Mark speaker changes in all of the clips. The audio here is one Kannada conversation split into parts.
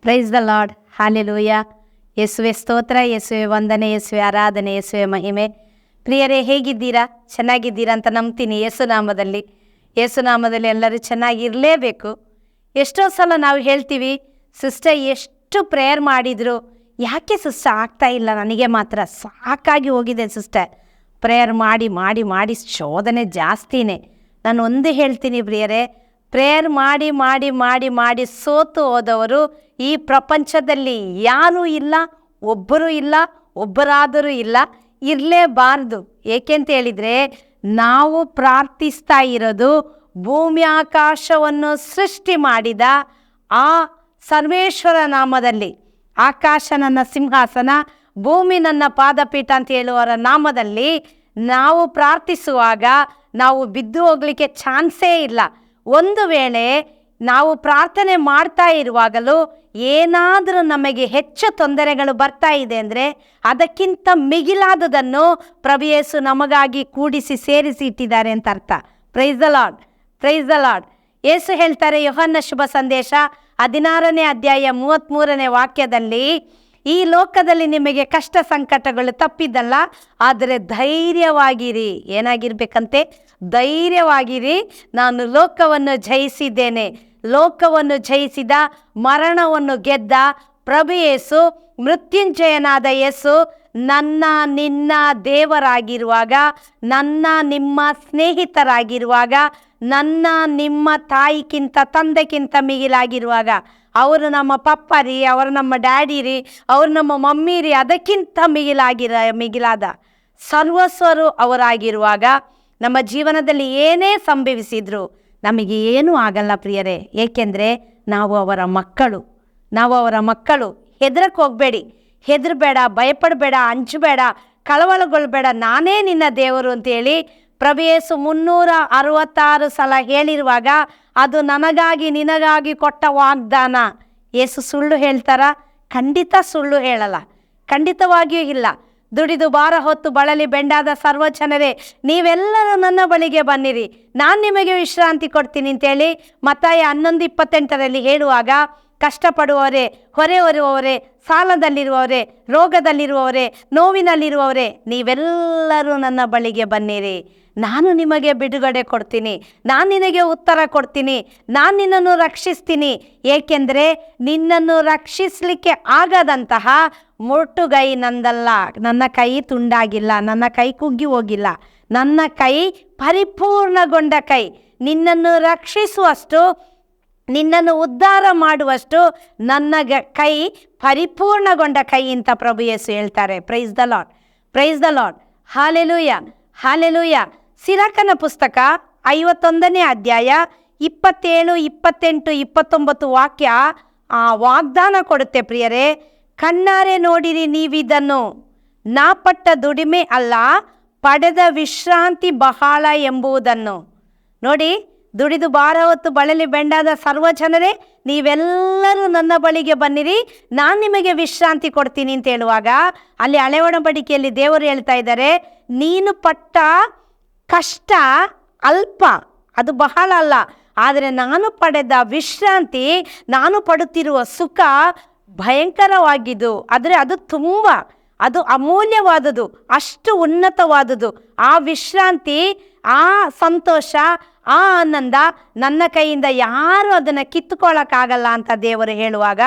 Speaker 1: ಪ್ರೈಸ್ ದ ಲಾರ್ಡ್ ಹಾಲೆಲೂಯ ಯೇಸುವೆ ಸ್ತೋತ್ರ, ಯೇಸುವೆ ವಂದನೆ, ಯಸುವೆ ಆರಾಧನೆ, ಯಸುವೆ ಮಹಿಮೆ. ಪ್ರಿಯರೇ, ಹೇಗಿದ್ದೀರಾ? ಚೆನ್ನಾಗಿದ್ದೀರಾ ಅಂತ ನಂಬ್ತೀನಿ ಯೇಸುನಾಮದಲ್ಲಿ. ಯೇಸುನಾಮದಲ್ಲಿ ಎಲ್ಲರೂ ಚೆನ್ನಾಗಿರಲೇಬೇಕು. ಎಷ್ಟೋ ಸಲ ನಾವು ಹೇಳ್ತೀವಿ, ಸಿಸ್ಟರ್, ಎಷ್ಟು ಪ್ರೇಯರ್ ಮಾಡಿದ್ರು, ಯಾಕೆ ಸಿಸ್ಟರ್ ಆಗ್ತಾ ಇಲ್ಲ? ನನಗೆ ಮಾತ್ರ ಸಾಕಾಗಿ ಹೋಗಿದೆ ಸಿಸ್ಟರ್. ಪ್ರೇಯರ್ ಮಾಡಿ ಮಾಡಿ ಮಾಡಿ ಶೋಧನೆ ಜಾಸ್ತಿನೇ. ನಾನು ಒಂದು ಹೇಳ್ತೀನಿ ಪ್ರಿಯರೇ, ಪ್ರೇಯರ್ ಮಾಡಿ ಮಾಡಿ ಮಾಡಿ ಮಾಡಿ ಸೋತು ಹೋದವರು ಈ ಪ್ರಪಂಚದಲ್ಲಿ ಯಾರೂ ಇಲ್ಲ, ಒಬ್ಬರೂ ಇಲ್ಲ, ಒಬ್ಬರಾದರೂ ಇಲ್ಲ, ಇರಲೇಬಾರ್ದು. ಏಕೆಂತ ಹೇಳಿದರೆ, ನಾವು ಪ್ರಾರ್ಥಿಸ್ತಾ ಇರೋದು ಭೂಮಿ ಆಕಾಶವನ್ನು ಸೃಷ್ಟಿ ಮಾಡಿದ ಆ ಸರ್ವೇಶ್ವರ ನಾಮದಲ್ಲಿ, ಆಕಾಶ ನನ್ನ ಸಿಂಹಾಸನ, ಭೂಮಿ ನನ್ನ ಪಾದಪೀಠ ಅಂತ ಹೇಳುವರ ನಾಮದಲ್ಲಿ ನಾವು ಪ್ರಾರ್ಥಿಸುವಾಗ ನಾವು ಬಿದ್ದು ಹೋಗ್ಲಿಕ್ಕೆ ಚಾನ್ಸೇ ಇಲ್ಲ. ಒಂದು ವೇಳೆ ನಾವು ಪ್ರಾರ್ಥನೆ ಮಾಡ್ತಾ ಇರುವಾಗಲೂ ಏನಾದರೂ ನಮಗೆ ಹೆಚ್ಚು ತೊಂದರೆಗಳು ಬರ್ತಾ ಇದೆ ಅಂದರೆ ಅದಕ್ಕಿಂತ ಮಿಗಿಲಾದದನ್ನು ಪ್ರಭುಯೇಸು ನಮಗಾಗಿ ಕೂಡಿಸಿ ಸೇರಿಸಿ ಇಟ್ಟಿದ್ದಾರೆ ಅಂತ ಅರ್ಥ. Praise the lord praise the lord Yesu ಹೇಳ್ತಾರೆ ಯೋಹನ್ನ ಶುಭ ಸಂದೇಶ ಹದಿನಾರನೇ ಅಧ್ಯಾಯ ಮೂವತ್ತ್ಮೂರನೇ ವಾಕ್ಯದಲ್ಲಿ, ಈ ಲೋಕದಲ್ಲಿ ನಿಮಗೆ ಕಷ್ಟ ಸಂಕಟಗಳು ತಪ್ಪಿದ್ದಲ್ಲ, ಆದರೆ ಧೈರ್ಯವಾಗಿರಿ. ಏನಾಗಿರ್ಬೇಕಂತೆ? ಧೈರ್ಯವಾಗಿರಿ, ನಾನು ಲೋಕವನ್ನು ಜಯಿಸಿದ್ದೇನೆ. ಲೋಕವನ್ನು ಜಯಿಸಿದ, ಮರಣವನ್ನು ಗೆದ್ದ ಪ್ರಭು ಯೇಸು, ಮೃತ್ಯುಂಜಯನಾದ ಯೇಸು ನನ್ನ ನಿನ್ನ ದೇವರಾಗಿರುವಾಗ, ನನ್ನ ನಿಮ್ಮ ಸ್ನೇಹಿತರಾಗಿರುವಾಗ, ನನ್ನ ನಿಮ್ಮ ತಾಯಿಗಿಂತ ತಂದೆಗಿಂತ ಮಿಗಿಲಾಗಿರುವಾಗ, ಅವರು ನಮ್ಮ ಪಪ್ಪ ರೀ, ಅವರು ನಮ್ಮ ಡ್ಯಾಡಿ ರೀ, ಅವರು ನಮ್ಮ ಮಮ್ಮಿ ರೀ, ಅದಕ್ಕಿಂತ ಮಿಗಿಲಾಗಿರ, ಮಿಗಿಲಾದ ಸರ್ವಸ್ವರು ಅವರಾಗಿರುವಾಗ, ನಮ್ಮ ಜೀವನದಲ್ಲಿ ಏನೇ ಸಂಭವಿಸಿದ್ರು ನಮಗೆ ಏನೂ ಆಗಲ್ಲ ಪ್ರಿಯರೇ. ಏಕೆಂದರೆ ನಾವು ಅವರ ಮಕ್ಕಳು. ನಾವು ಅವರ ಮಕ್ಕಳು. ಹೆದರಕ್ಕೆ ಹೋಗಬೇಡಿ. ಹೆದರಬೇಡ, ಭಯಪಡಬೇಡ ಹಂಚಬೇಡ ಕಳವಳಗೊಳ್ಬೇಡ, ನಾನೇ ನಿನ್ನ ದೇವರು ಅಂತೇಳಿ ಪ್ರಭೇಸು ಮುನ್ನೂರ ಅರವತ್ತಾರು ಸಲ ಹೇಳಿರುವಾಗ, ಅದು ನನಗಾಗಿ ನಿನಗಾಗಿ ಕೊಟ್ಟ ವಾಗ್ದಾನ. ಏಸು ಸುಳ್ಳು ಹೇಳ್ತಾರ? ಖಂಡಿತ ಸುಳ್ಳು ಹೇಳಲ್ಲ. ಖಂಡಿತವಾಗಿಯೂ ಇಲ್ಲ. ದುಡಿದು ಬಾರ ಹೊತ್ತು ಬಳಲಿ ಬೆಂಡಾದ ಸರ್ವ ಜನರೇ ನೀವೆಲ್ಲರೂ ನನ್ನ ಬಳಿಗೆ ಬನ್ನಿರಿ. ನಾನು ನಿಮಗೆ ವಿಶ್ರಾಂತಿ ಕೊಡ್ತೀನಿ ಅಂತೇಳಿ ಮತ್ತಾಯ ಹನ್ನೊಂದು ಇಪ್ಪತ್ತೆಂಟರಲ್ಲಿ ಹೇಳುವಾಗ ಕಷ್ಟಪಡುವವರೇ, ಹೊರೆ ಹೊರುವವರೇ, ಸಾಲದಲ್ಲಿರುವವರೇ, ರೋಗದಲ್ಲಿರುವವರೇ, ನೋವಿನಲ್ಲಿರುವವರೇ, ನೀವೆಲ್ಲರೂ ನನ್ನ ಬಳಿಗೆ ಬನ್ನಿರಿ. ನಾನು ನಿಮಗೆ ಬಿಡುಗಡೆ ಕೊಡ್ತೀನಿ. ನಾನು ನಿನಗೆ ಉತ್ತರ ಕೊಡ್ತೀನಿ. ನಾನು ನಿನ್ನನ್ನು ರಕ್ಷಿಸ್ತೀನಿ. ಏಕೆಂದರೆ ನಿನ್ನನ್ನು ರಕ್ಷಿಸಲಿಕ್ಕೆ ಆಗದಂತಹ ಮೊಟ್ಟುಗೈ ನಂದಲ್ಲ. ನನ್ನ ಕೈ ತುಂಡಾಗಿಲ್ಲ. ನನ್ನ ಕೈ ಕುಗ್ಗಿ ಹೋಗಿಲ್ಲ. ನನ್ನ ಕೈ ಪರಿಪೂರ್ಣಗೊಂಡ ಕೈ. ನಿನ್ನನ್ನು ರಕ್ಷಿಸುವಷ್ಟು ನಿನ್ನನ್ನು ಉದ್ಧಾರ ಮಾಡುವಷ್ಟು ನನ್ನ ಕೈ ಪರಿಪೂರ್ಣಗೊಂಡ ಕೈ ಅಂತ ಪ್ರಭು ಯೇಸು ಹೇಳ್ತಾರೆ. Praise the lord praise the lord hallelujah hallelujah ಸಿರಾಕನ ಪುಸ್ತಕ ಐವತ್ತೊಂದನೇ ಅಧ್ಯಾಯ ಇಪ್ಪತ್ತೇಳು, ಇಪ್ಪತ್ತೆಂಟು, ಇಪ್ಪತ್ತೊಂಬತ್ತು ವಾಕ್ಯ ಆ ವಾಗ್ದಾನ ಕೊಡುತ್ತೆ ಪ್ರಿಯರೇ, ಕಣ್ಣಾರೆ ನೋಡಿರಿ ನೀವಿದನ್ನು. ನಾ ಪಟ್ಟ ದುಡಿಮೆ ಅಲ್ಲ, ಪಡೆದ ವಿಶ್ರಾಂತಿ ಬಹಳ ಎಂಬುದನ್ನು. ನೋಡಿ ದುಡಿದು ಬಾರ ಹೊತ್ತು ಬಳಲಿ ಬೆಂಡಾದ ಸರ್ವ ಜನರೇ ನೀವೆಲ್ಲರೂ ನನ್ನ ಬಳಿಗೆ ಬನ್ನಿರಿ. ನಾನು ನಿಮಗೆ ವಿಶ್ರಾಂತಿ ಕೊಡ್ತೀನಿ ಅಂತ ಹೇಳುವಾಗ ಅಲ್ಲಿ ಹಳೆ ಒಡಂಬಡಿಕೆಯಲ್ಲಿ ದೇವರು ಹೇಳ್ತಾ ಇದ್ದಾರೆ, ನೀನು ಪಟ್ಟ ಕಷ್ಟ ಅಲ್ಪ, ಅದು ಬಹಳ ಅಲ್ಲ, ಆದರೆ ನಾನು ಪಡೆದ ವಿಶ್ರಾಂತಿ, ನಾನು ಪಡುತ್ತಿರುವ ಸುಖ ಭಯಂಕರವಾಗಿದ್ದು, ಆದರೆ ಅದು ತುಂಬ. ಅದು ಅಮೂಲ್ಯವಾದದು ಅಷ್ಟು ಉನ್ನತವಾದದು ಆ ವಿಶ್ರಾಂತಿ, ಆ ಸಂತೋಷ, ಆ ಆನಂದ ನನ್ನ ಕೈಯಿಂದ ಯಾರು ಅದನ್ನು ಕಿತ್ತುಕೊಳ್ಳೋಕ್ಕಾಗಲ್ಲ ಅಂತ ದೇವರು ಹೇಳುವಾಗ,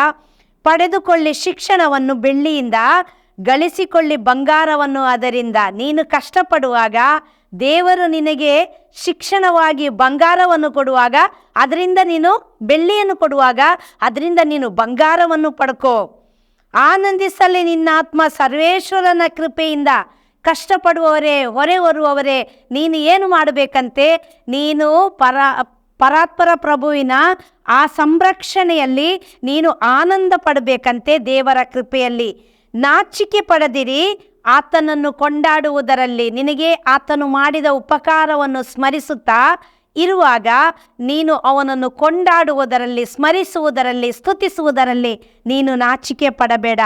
Speaker 1: ಪಡೆದುಕೊಳ್ಳಿ ಶಿಕ್ಷಣವನ್ನು ಬೆಳ್ಳಿಯಿಂದ, ಗಳಿಸಿಕೊಳ್ಳಿ ಬಂಗಾರವನ್ನು ಅದರಿಂದ. ನೀನು ಕಷ್ಟಪಡುವಾಗ, ದೇವರು ನಿನಗೆ ಶಿಕ್ಷಣವಾಗಿ ಬಂಗಾರವನ್ನು ಕೊಡುವಾಗ, ಅದರಿಂದ ನೀನು ಬೆಳ್ಳಿಯನ್ನು ಕೊಡುವಾಗ, ಅದರಿಂದ ನೀನು ಬಂಗಾರವನ್ನು ಪಡ್ಕೋ. ಆನಂದಿಸಲಿ ನಿನ್ನ ಆತ್ಮ ಸರ್ವೇಶ್ವರನ ಕೃಪೆಯಿಂದ. ಕಷ್ಟಪಡುವವರೇ, ಹೊರೆ ಹೊರುವವರೇ, ನೀನು ಏನು ಮಾಡಬೇಕಂತೆ? ನೀನು ಪರ, ಪರಾತ್ಪರ ಪ್ರಭುವಿನ ಆ ಸಂರಕ್ಷಣೆಯಲ್ಲಿ ನೀನು ಆನಂದ ಪಡಬೇಕಂತೆ ದೇವರ ಕೃಪೆಯಲ್ಲಿ. ನಾಚಿಕೆ ಪಡೆದಿರಿ, ಆತನನ್ನು ಕೊಂಡಾಡುವುದರಲ್ಲಿ ನಿನಗೆ ಆತನು ಮಾಡಿದ ಉಪಕಾರವನ್ನು ಸ್ಮರಿಸುತ್ತಾ ಇರುವಾಗ ನೀನು ಅವನನ್ನು ಕೊಂಡಾಡುವುದರಲ್ಲಿ, ಸ್ಮರಿಸುವುದರಲ್ಲಿ, ಸ್ತುತಿಸುವುದರಲ್ಲಿ ನೀನು ನಾಚಿಕೆ ಪಡಬೇಡ.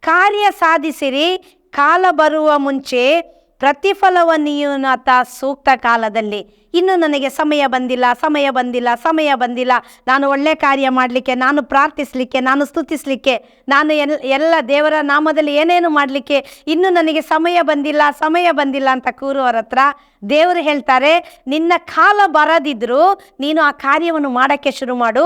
Speaker 1: ಕಾರ್ಯ ಸಾಧಿಸಿರಿ. ಕಾಲ ಬರುವ ಮುಂಚೆ ಪ್ರತಿಫಲವನ್ನೀಯುನಾತ ಸೂಕ್ತ ಕಾಲದಲ್ಲಿ. ಇನ್ನು ನನಗೆ ಸಮಯ ಬಂದಿಲ್ಲ ಸಮಯ ಬಂದಿಲ್ಲ ಸಮಯ ಬಂದಿಲ್ಲ. ನಾನು ಒಳ್ಳೆ ಕಾರ್ಯ ಮಾಡಲಿಕ್ಕೆ, ನಾನು ಪ್ರಾರ್ಥಿಸಲಿಕ್ಕೆ, ನಾನು ಸ್ತುತಿಸಲಿಕ್ಕೆ, ನಾನು ಎಲ್, ಎಲ್ಲ ದೇವರ ನಾಮದಲ್ಲಿ ಏನೇನು ಮಾಡಲಿಕ್ಕೆ ಇನ್ನು ನನಗೆ ಸಮಯ ಬಂದಿಲ್ಲ ಸಮಯ ಬಂದಿಲ್ಲ ಅಂತ ಕೂರುವರ ಹತ್ರ. ದೇವರು ಹೇಳ್ತಾರೆ, ನಿನ್ನ ಕಾಲ ಬರದಿದ್ದರೂ ನೀನು ಆ ಕಾರ್ಯವನ್ನು ಮಾಡೋಕ್ಕೆ ಶುರು ಮಾಡು.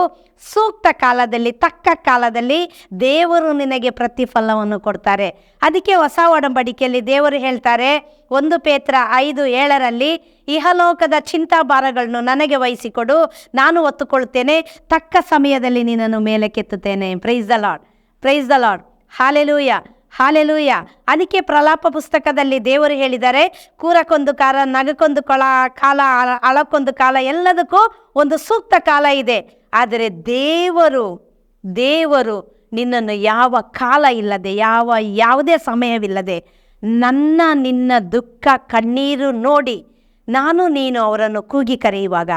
Speaker 1: ಸೂಕ್ತ ಕಾಲದಲ್ಲಿ, ತಕ್ಕ ಕಾಲದಲ್ಲಿ ದೇವರು ನಿನಗೆ ಪ್ರತಿಫಲವನ್ನು ಕೊಡ್ತಾರೆ. ಅದಕ್ಕೆ ಹೊಸ ಒಡಂಬಡಿಕೆಯಲ್ಲಿ ದೇವರು ಹೇಳ್ತಾರೆ ಒಂದು ಪೇತ್ರ ಐದು ಏಳರಲ್ಲಿ ಇಹಲೋಕದ ಚಿಂತಾಭಾರಗಳನ್ನು ನನಗೆ ವಹಿಸಿಕೊಡು. ನಾನು ಒತ್ತುಕೊಳ್ತೇನೆ. ತಕ್ಕ ಸಮಯದಲ್ಲಿ ನಿನ್ನನ್ನು ಮೇಲೆ ಕೆತ್ತುತ್ತೇನೆ praise the lord praise the lord hallelujah hallelujah ಅನಿಕೆ ಪ್ರಲಾಪ ಪುಸ್ತಕದಲ್ಲಿ ದೇವರು ಹೇಳಿದ್ದಾರೆ ಕೂರಕ್ಕೊಂದು ಕಾಲ ನಗಕ್ಕೊಂದು ಕೊಳ ಕಾಲ ಅಳ- ಅಳಕ್ಕೊಂದು ಕಾಲ, ಎಲ್ಲದಕ್ಕೂ ಒಂದು ಸೂಕ್ತ ಕಾಲ ಇದೆ. ಆದರೆ ದೇವರು ದೇವರು ನಿನ್ನನ್ನು ಯಾವ ಕಾಲ ಇಲ್ಲದೆ, ಯಾವ ಯಾವುದೇ ಸಮಯವಿಲ್ಲದೆ ನನ್ನ ನಿನ್ನ ದುಃಖ ಕಣ್ಣೀರು ನೋಡಿ ನಾನು ನೀನು ಅವರನ್ನು ಕೂಗಿ ಕರೆಯುವಾಗ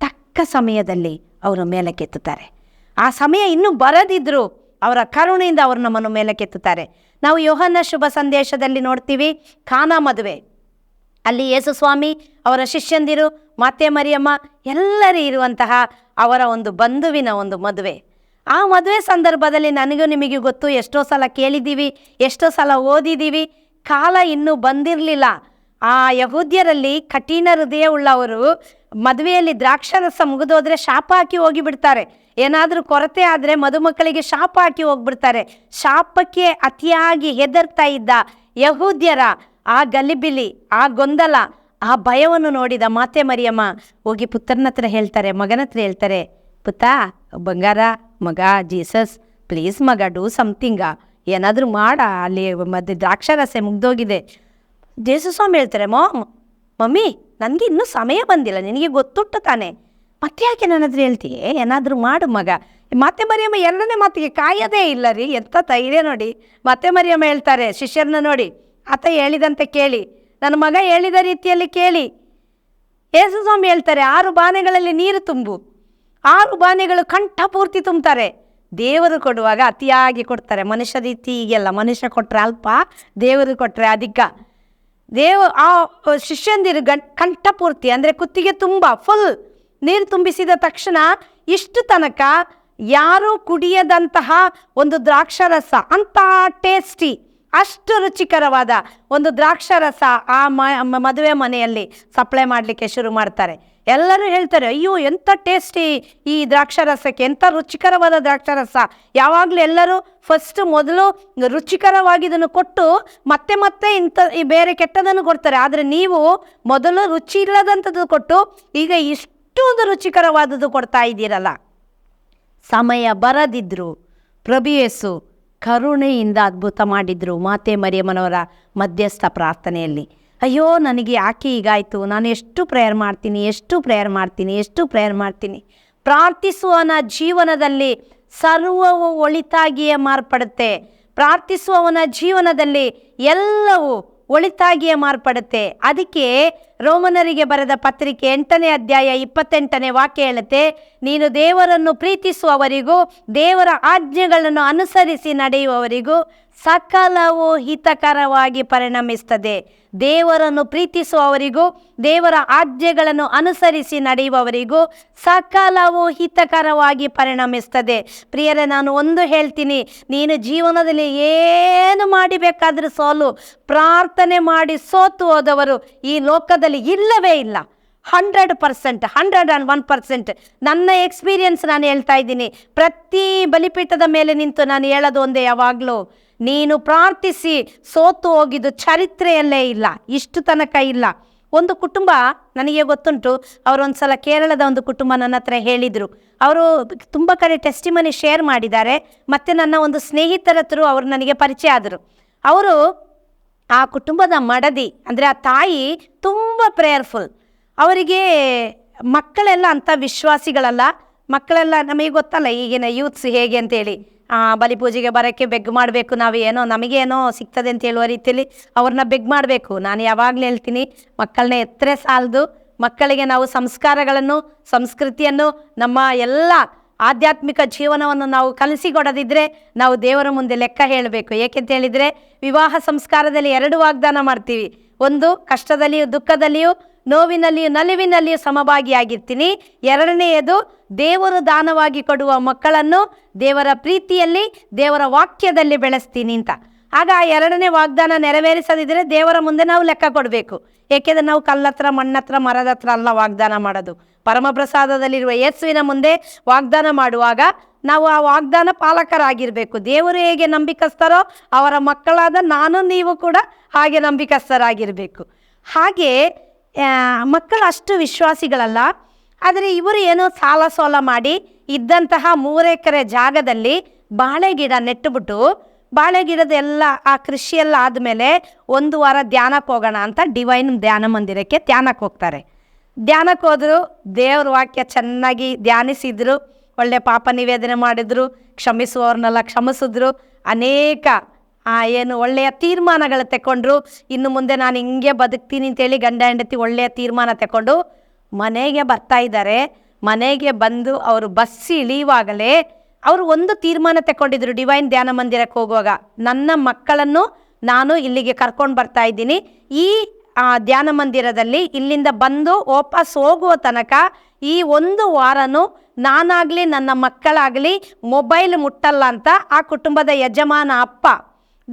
Speaker 1: ತಕ್ಕ ಸಮಯದಲ್ಲಿ ಅವರು ಮೇಲಕ್ಕೆತ್ತುತ್ತಾರೆ. ಆ ಸಮಯ ಇನ್ನೂ ಬರದಿದ್ದರೂ ಅವರ ಕರುಣೆಯಿಂದ ಅವರು ನಮ್ಮನ್ನು ಮೇಲಕ್ಕೆತ್ತುತ್ತಾರೆ. ನಾವು ಯೋಹನ ಶುಭ ಸಂದೇಶದಲ್ಲಿ ನೋಡ್ತೀವಿ ಖಾನಾ ಮದುವೆ. ಅಲ್ಲಿ ಯೇಸು ಸ್ವಾಮಿ, ಅವರ ಶಿಷ್ಯಂದಿರು, ಮಾತೆ ಮರಿಯಮ್ಮ ಎಲ್ಲರೂ ಇರುವಂತಹ ಅವರ ಒಂದು ಬಂಧುವಿನ ಒಂದು ಮದುವೆ. ಆ ಮದುವೆ ಸಂದರ್ಭದಲ್ಲಿ ನನಗೂ ನಿಮಗೆ ಗೊತ್ತು, ಎಷ್ಟೋ ಸಲ ಕೇಳಿದ್ದೀವಿ, ಎಷ್ಟೋ ಸಲ ಓದಿದ್ದೀವಿ ಕಾಲ ಇನ್ನೂ ಬಂದಿರಲಿಲ್ಲ. ಆ ಯಹೂದ್ಯರಲ್ಲಿ ಕಠಿಣ ಹೃದಯ ಉಳ್ಳವರು ಮದುವೆಯಲ್ಲಿ ದ್ರಾಕ್ಷರಸ ಮುಗಿದೋದ್ರೆ ಶಾಪ ಹಾಕಿ ಹೋಗಿಬಿಡ್ತಾರೆ. ಏನಾದರೂ ಕೊರತೆ ಆದರೆ ಮದುಮಕ್ಕಳಿಗೆ ಶಾಪ ಹಾಕಿ ಹೋಗ್ಬಿಡ್ತಾರೆ. ಶಾಪಕ್ಕೆ ಅತಿಯಾಗಿ ಹೆದರ್ತಾ ಇದ್ದ ಯಹೂದ್ಯರ ಆ ಗಲಿಬಿಲಿ, ಆ ಗೊಂದಲ, ಆ ಭಯವನ್ನು ನೋಡಿದ ಮಾತೆ ಮರಿಯಮ್ಮ ಹೋಗಿ ಪುತ್ರನ ಹತ್ರ ಹೇಳ್ತಾರೆ, ಮಗನ ಹತ್ರ ಹೇಳ್ತಾರೆ, ಪುತ್ತ, ಬಂಗಾರ, ಮಗ, ಜೀಸಸ್, ಪ್ಲೀಸ್ ಮಗ, ಡೂ ಸಮಥಿಂಗ. ಏನಾದರೂ ಮಾಡ, ಅಲ್ಲಿ ಮತ್ತೆ ದ್ರಾಕ್ಷಾರಸೆ ಮುಗ್ದೋಗಿದೆ. ಸ್ವಾಮಿ ಹೇಳ್ತಾರೆ ಮಾಮ್ ಮಮ್ಮಿ, ನನಗೆ ಇನ್ನೂ ಸಮಯ ಬಂದಿಲ್ಲ, ನಿನಗೆ ಗೊತ್ತುಟ್ಟು ತಾನೆ. ಮತ್ತೆ ಯಾಕೆ ನನ್ನ ಹತ್ರ ಹೇಳ್ತೀಯೇ? ಏನಾದರೂ ಮಾಡು ಮಗ. ಮತ್ತೆ ಮರಿಯಮ್ಮ ಎರಡನೇ ಮಾತಿಗೆ ಕಾಯೋದೇ ಇಲ್ಲ ರೀ, ಎಂಥ ಧೈರ್ಯ ನೋಡಿ. ಮತ್ತೆ ಮರಿಯಮ್ಮ ಹೇಳ್ತಾರೆ, ಶಿಷ್ಯರನ್ನ ನೋಡಿ, ಆತ ಹೇಳಿದಂತೆ ಕೇಳಿ, ನನ್ನ ಮಗ ಹೇಳಿದ ರೀತಿಯಲ್ಲಿ ಕೇಳಿ. ಯೇಸು ಸ್ವಾಮಿ ಹೇಳ್ತಾರೆ, ಆರು ಬಾನೆಗಳಲ್ಲಿ ನೀರು ತುಂಬು. ಆರು ಬಾನೆಗಳು ಕಂಠ ಪೂರ್ತಿ ತುಂಬ್ತಾರೆ. ದೇವರು ಕೊಡುವಾಗ ಅತಿಯಾಗಿ ಕೊಡ್ತಾರೆ. ಮನುಷ್ಯ ರೀತಿ ಹೀಗೆಲ್ಲ ಮನುಷ್ಯ ಕೊಟ್ಟರೆ ಅಲ್ಪ, ದೇವರು ಕೊಟ್ಟರೆ ಅಧಿಕ. ದೇವ, ಆ ಶಿಷ್ಯಂದಿರು ಗಂ ಕಂಠಪೂರ್ತಿ ಅಂದರೆ ಕುತ್ತಿಗೆ ತುಂಬ ಫುಲ್ ನೀರು ತುಂಬಿಸಿದ ತಕ್ಷಣ ಇಷ್ಟು ತನಕ ಯಾರೂ ಕುಡಿಯದಂತಹ ಒಂದು ದ್ರಾಕ್ಷರಸ ಅಂಥ ಟೇಸ್ಟಿ ಅಷ್ಟು ರುಚಿಕರವಾದ ಒಂದು ದ್ರಾಕ್ಷಾರಸ ಆ ಮದುವೆ ಮನೆಯಲ್ಲಿ ಸಪ್ಲೈ ಮಾಡಲಿಕ್ಕೆ ಶುರು ಮಾಡ್ತಾರೆ. ಎಲ್ಲರೂ ಹೇಳ್ತಾರೆ, ಅಯ್ಯೋ, ಎಂಥ ಟೇಸ್ಟಿ ಈ ದ್ರಾಕ್ಷಾರಸಕ್ಕೆ, ಎಂಥ ರುಚಿಕರವಾದ ದ್ರಾಕ್ಷಾರಸ. ಯಾವಾಗಲೂ ಎಲ್ಲರೂ ಫಸ್ಟ್ ಮೊದಲು ರುಚಿಕರವಾಗಿದ್ದನ್ನು ಕೊಟ್ಟು ಮತ್ತೆ ಮತ್ತೆ ಇಂಥ ಈ ಬೇರೆ ಕೆಟ್ಟದನ್ನು ಕೊಡ್ತಾರೆ. ಆದರೆ ನೀವು ಮೊದಲು ರುಚಿ ಇಲ್ಲದಂಥದ್ದು ಕೊಟ್ಟು ಈಗ ಇಷ್ಟೊಂದು ರುಚಿಕರವಾದದ್ದು ಕೊಡ್ತಾ ಇದ್ದೀರಲ್ಲ. ಸಮಯ ಬರದಿದ್ದರು ಪ್ರಭು ಯೇಸು ಕರುಣೆಯಿಂದ ಅದ್ಭುತ ಮಾಡಿದ್ರು ಮಾತೆ ಮರಿಯಮ್ಮನವರ ಮಧ್ಯಸ್ಥ ಪ್ರಾರ್ಥನೆಯಲ್ಲಿ. ಅಯ್ಯೋ, ನನಗೆ ಯಾಕೆ ಹೀಗಾಯಿತು? ನಾನು ಎಷ್ಟು ಪ್ರೇಯರ್ ಮಾಡ್ತೀನಿ, ಎಷ್ಟು ಪ್ರೇಯರ್ ಮಾಡ್ತೀನಿ, ಎಷ್ಟು ಪ್ರೇಯರ್ ಮಾಡ್ತೀನಿ? ಪ್ರಾರ್ಥಿಸುವವನ ಜೀವನದಲ್ಲಿ ಸರ್ವವು ಒಳಿತಾಗಿಯೇ ಮಾರ್ಪಡುತ್ತೆ. ಪ್ರಾರ್ಥಿಸುವವನ ಜೀವನದಲ್ಲಿ ಎಲ್ಲವೂ ಒಳಿತಾಗಿಯೇ ಮಾರ್ಪಡುತ್ತೆ. ಅದಕ್ಕೆ ರೋಮನರಿಗೆ ಬರೆದ ಪತ್ರಿಕೆ ಎಂಟನೇ ಅಧ್ಯಾಯ ಇಪ್ಪತ್ತೆಂಟನೇ ವಾಕ್ಯ ಹೇಳುತ್ತೆ, ನೀನು ದೇವರನ್ನು ಪ್ರೀತಿಸುವವರಿಗೂ, ದೇವರ ಆಜ್ಞೆಗಳನ್ನು ಅನುಸರಿಸಿ ನಡೆಯುವವರಿಗೂ ಸಕಲವು ಹಿತಕರವಾಗಿ ಪರಿಣಮಿಸ್ತದೆ ದೇವರನ್ನು ಪ್ರೀತಿಸುವವರಿಗೂ, ದೇವರ ಆಜ್ಞೆಗಳನ್ನು ಅನುಸರಿಸಿ ನಡೆಯುವವರಿಗೂ ಸಕಲವು ಹಿತಕರವಾಗಿ ಪರಿಣಮಿಸ್ತದೆ ಪ್ರಿಯರೇ, ನಾನು ಒಂದು ಹೇಳ್ತೀನಿ. ನೀನು ಜೀವನದಲ್ಲಿ ಏನು ಮಾಡಿಬೇಕಾದ್ರೂ ಸೋಲು, ಪ್ರಾರ್ಥನೆ ಮಾಡಿ ಸೋತು ಹೋದವರು ಈ ಲೋಕದಲ್ಲಿ ಇಲ್ಲವೇ ಇಲ್ಲ. Hundred percent, hundred and one percent. ನನ್ನ ಎಕ್ಸ್ಪೀರಿಯನ್ಸ್ ನಾನು ಹೇಳ್ತಾ ಇದ್ದೀನಿ. ಪ್ರತಿ ಬಲಿಪೀಠದ ಮೇಲೆ ನಿಂತು ನಾನು ಹೇಳೋದು ಒಂದೇ, ಯಾವಾಗಲೂ ನೀನು ಪ್ರಾರ್ಥಿಸಿ ಸೋತು ಹೋಗಿದ್ದು ಚರಿತ್ರೆಯಲ್ಲೇ ಇಲ್ಲ, ಇಷ್ಟು ತನಕ ಇಲ್ಲ. ಒಂದು ಕುಟುಂಬ, ನನಗೆ ಗೊತ್ತುಂಟು ಅವರೊಂದು ಸಲ ಕೇರಳದ ಒಂದು ಕುಟುಂಬ ನನ್ನ ಹತ್ರ ಹೇಳಿದರು. ಅವರು ತುಂಬ ಕಡೆ ಟೆಸ್ಟಿಮನಿ ಶೇರ್ ಮಾಡಿದ್ದಾರೆ, ಮತ್ತು ನನ್ನ ಒಂದು ಸ್ನೇಹಿತರ ಹತ್ರ ಅವರು ನನಗೆ ಪರಿಚಯ ಆದರು. ಅವರು ಆ ಕುಟುಂಬದ ಮಡದಿ, ಅಂದರೆ ಆ ತಾಯಿ ತುಂಬ ಪ್ರೇಯರ್ಫುಲ್ ಅವರಿಗೆ ಮಕ್ಕಳೆಲ್ಲ ಅಂಥ ವಿಶ್ವಾಸಿಗಳಲ್ಲ. ಮಕ್ಕಳೆಲ್ಲ ನಮಗೆ ಗೊತ್ತಲ್ಲ ಈಗಿನ ಯೂತ್ಸ್ ಹೇಗೆ ಅಂತೇಳಿ. ಬಲಿಪೂಜೆಗೆ ಬರೋಕ್ಕೆ ಬೆಗ್ ಮಾಡಬೇಕು ನಾವು ಏನೋ ನಮಗೇನೋ ಸಿಗ್ತದೆ ಅಂತ ಹೇಳುವ ರೀತಿಯಲ್ಲಿ ಅವ್ರನ್ನ ಬೆಗ್ ಮಾಡಬೇಕು. ನಾನು ಯಾವಾಗಲೂ ಹೇಳ್ತೀನಿ, ಮಕ್ಕಳನ್ನ ಎತ್ತರೆ ಸಾಲದು. ಮಕ್ಕಳಿಗೆ ನಾವು ಸಂಸ್ಕಾರಗಳನ್ನು, ಸಂಸ್ಕೃತಿಯನ್ನು, ನಮ್ಮ ಎಲ್ಲ ಆಧ್ಯಾತ್ಮಿಕ ಜೀವನವನ್ನು ನಾವು ಕಲಿಸಿಕೊಡದಿದ್ದರೆ ನಾವು ದೇವರ ಮುಂದೆ ಲೆಕ್ಕ ಹೇಳಬೇಕು. ಏಕೆಂತ ಹೇಳಿದರೆ ವಿವಾಹ ಸಂಸ್ಕಾರದಲ್ಲಿ ಎರಡು ವಾಗ್ದಾನ ಮಾಡ್ತೀವಿ. ಒಂದು ಕಷ್ಟದಲ್ಲಿಯೂ ದುಃಖದಲ್ಲಿಯೂ ನೋವಿನಲ್ಲಿಯೂ ನಲಿವಿನಲ್ಲಿ ಸಮಭಾಗಿಯಾಗಿರ್ತೀನಿ. ಎರಡನೆಯದು, ದೇವರು ದಾನವಾಗಿ ಕೊಡುವ ಮಕ್ಕಳನ್ನು ದೇವರ ಪ್ರೀತಿಯಲ್ಲಿ, ದೇವರ ವಾಕ್ಯದಲ್ಲಿ ಬೆಳೆಸ್ತೀನಿ ಅಂತ. ಆಗ ಆ ಎರಡನೇ ವಾಗ್ದಾನ ನೆರವೇರಿಸದಿದ್ದರೆ ದೇವರ ಮುಂದೆ ನಾವು ಲೆಕ್ಕ ಕೊಡಬೇಕು. ಏಕೆಂದರೆ ನಾವು ಕಲ್ಲತ್ರ, ಮಣ್ಣತ್ರ, ಮರದ ಹತ್ರ ಅಲ್ಲ ವಾಗ್ದಾನ ಮಾಡೋದು. ಪರಮಪ್ರಸಾದದಲ್ಲಿರುವ ಯೇಸುವಿನ ಮುಂದೆ ವಾಗ್ದಾನ ಮಾಡುವಾಗ ನಾವು ಆ ವಾಗ್ದಾನ ಪಾಲಕರಾಗಿರಬೇಕು. ದೇವರು ಹೇಗೆ ನಂಬಿಕಸ್ಥರೋ ಅವರ ಮಕ್ಕಳಾದ ನಾನು, ನೀವು ಕೂಡ ಹಾಗೆ ನಂಬಿಕಸ್ಥರಾಗಿರಬೇಕು. ಹಾಗೆ ಮಕ್ಕಳು ಅಷ್ಟು ವಿಶ್ವಾಸಿಗಳಲ್ಲ. ಆದರೆ ಇವರು ಏನೋ ಸಾಲ ಸೋಲ ಮಾಡಿ ಇದ್ದಂತಹ ಮೂರು ಎಕರೆ ಜಾಗದಲ್ಲಿ ಬಾಳೆ ಗಿಡ ನೆಟ್ಟುಬಿಟ್ಟು ಬಾಳೆ ಗಿಡದ ಎಲ್ಲ ಆ ಕೃಷಿಯೆಲ್ಲ ಆದಮೇಲೆ ಒಂದು ವಾರ ಧ್ಯಾನಕ್ಕೆ ಹೋಗೋಣ ಅಂತ ಡಿವೈನ್ ಧ್ಯಾನ ಮಂದಿರಕ್ಕೆ ಧ್ಯಾನಕ್ಕೆ ಹೋಗ್ತಾರೆ. ಧ್ಯಾನಕ್ಕೆ ಹೋದರು ದೇವ್ರ ವಾಕ್ಯ ಚೆನ್ನಾಗಿ ಧ್ಯಾನಿಸಿದ್ರು. ಒಳ್ಳೆ ಪಾಪ ನಿವೇದನೆ ಮಾಡಿದ್ರು, ಕ್ಷಮಿಸುವವ್ರನ್ನೆಲ್ಲ ಕ್ಷಮಿಸಿದ್ರು. ಅನೇಕ ಏನು ಒಳ್ಳೆಯ ತೀರ್ಮಾನಗಳು ತಗೊಂಡ್ರು ಇನ್ನು ಮುಂದೆ ನಾನು ಹಿಂಗೆ ಬದುಕ್ತೀನಿ ಅಂತೇಳಿ ಗಂಡ ಹೆಂಡತಿ ಒಳ್ಳೆಯ ತೀರ್ಮಾನ ತಗೊಂಡು ಮನೆಗೆ ಬರ್ತಾ ಇದ್ದಾರೆ. ಮನೆಗೆ ಬಂದು ಅವರು ಬಸ್ ಇಳಿಯುವಾಗಲೇ ಅವರು ಒಂದು ತೀರ್ಮಾನ ತಗೊಂಡಿದ್ರು ಡಿವೈನ್ ಧ್ಯಾನ ಮಂದಿರಕ್ಕೆ ಹೋಗುವಾಗ. ನನ್ನ ಮಕ್ಕಳನ್ನು ನಾನು ಇಲ್ಲಿಗೆ ಕರ್ಕೊಂಡು ಬರ್ತಾ ಇದ್ದೀನಿ. ಈ ಆ, ಧ್ಯಾನ ಮಂದಿರದಲ್ಲಿ ಇಲ್ಲಿಂದ ಬಂದು ವಾಪಸ್ ಹೋಗುವ ತನಕ ಈ ಒಂದು ವಾರನೂ ನಾನಾಗಲಿ ನನ್ನ ಮಕ್ಕಳಾಗಲಿ ಮೊಬೈಲ್ ಮುಟ್ಟಲ್ಲ ಅಂತ ಆ ಕುಟುಂಬದ ಯಜಮಾನ ಅಪ್ಪ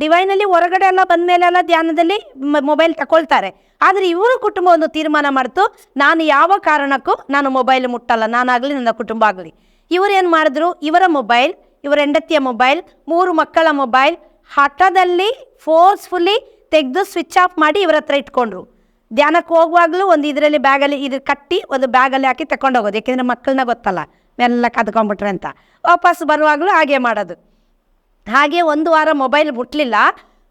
Speaker 1: ಡಿವೈನಲ್ಲಿ ಹೊರಗಡೆ ಎಲ್ಲ ಬಂದಮೇಲೆಲ್ಲ ಧ್ಯಾನದಲ್ಲಿ ಮೊಬೈಲ್ ತಗೊಳ್ತಾರೆ ಆದರೆ ಇವರು ಕುಟುಂಬ ಒಂದು ತೀರ್ಮಾನ ಮಾಡ್ತು, ನಾನು ಯಾವ ಕಾರಣಕ್ಕೂ ನಾನು ಮೊಬೈಲ್ ಮುಟ್ಟಲ್ಲ, ನಾನಾಗಲಿ ನನ್ನ ಕುಟುಂಬ ಆಗಲಿ. ಇವರು ಏನು ಮಾಡಿದ್ರು, ಇವರ ಮೊಬೈಲ್ ಇವರ ಹೆಂಡತಿಯ ಮೊಬೈಲ್ ಮೂರು ಮಕ್ಕಳ ಮೊಬೈಲ್ ಹಠದಲ್ಲಿ ಫೋರ್ಸ್ಫುಲ್ಲಿ ತೆಗೆದು ಸ್ವಿಚ್ ಆಫ್ ಮಾಡಿ ಇವರ ಹತ್ರ ಇಟ್ಕೊಂಡ್ರು. ಧ್ಯಾನಕ್ಕೆ ಹೋಗುವಾಗಲೂ ಒಂದು ಇದರಲ್ಲಿ ಬ್ಯಾಗಲ್ಲಿ ಇದು ಕಟ್ಟಿ ಒಂದು ಬ್ಯಾಗಲ್ಲಿ ಹಾಕಿ ತಗೊಂಡೋಗೋದು ಯಾಕೆಂದರೆ ಮಕ್ಕಳನ್ನ ಗೊತ್ತಲ್ಲ, ಎಲ್ಲ ಕದ್ಕೊಂಡ್ಬಿಟ್ರೆ ಅಂತ. ವಾಪಸ್ ಬರುವಾಗಲೂ ಹಾಗೆ ಮಾಡೋದು. ಹಾಗೆ ಒಂದು ವಾರ ಮೊಬೈಲ್ ಮುಟ್ಲಿಲ್ಲ.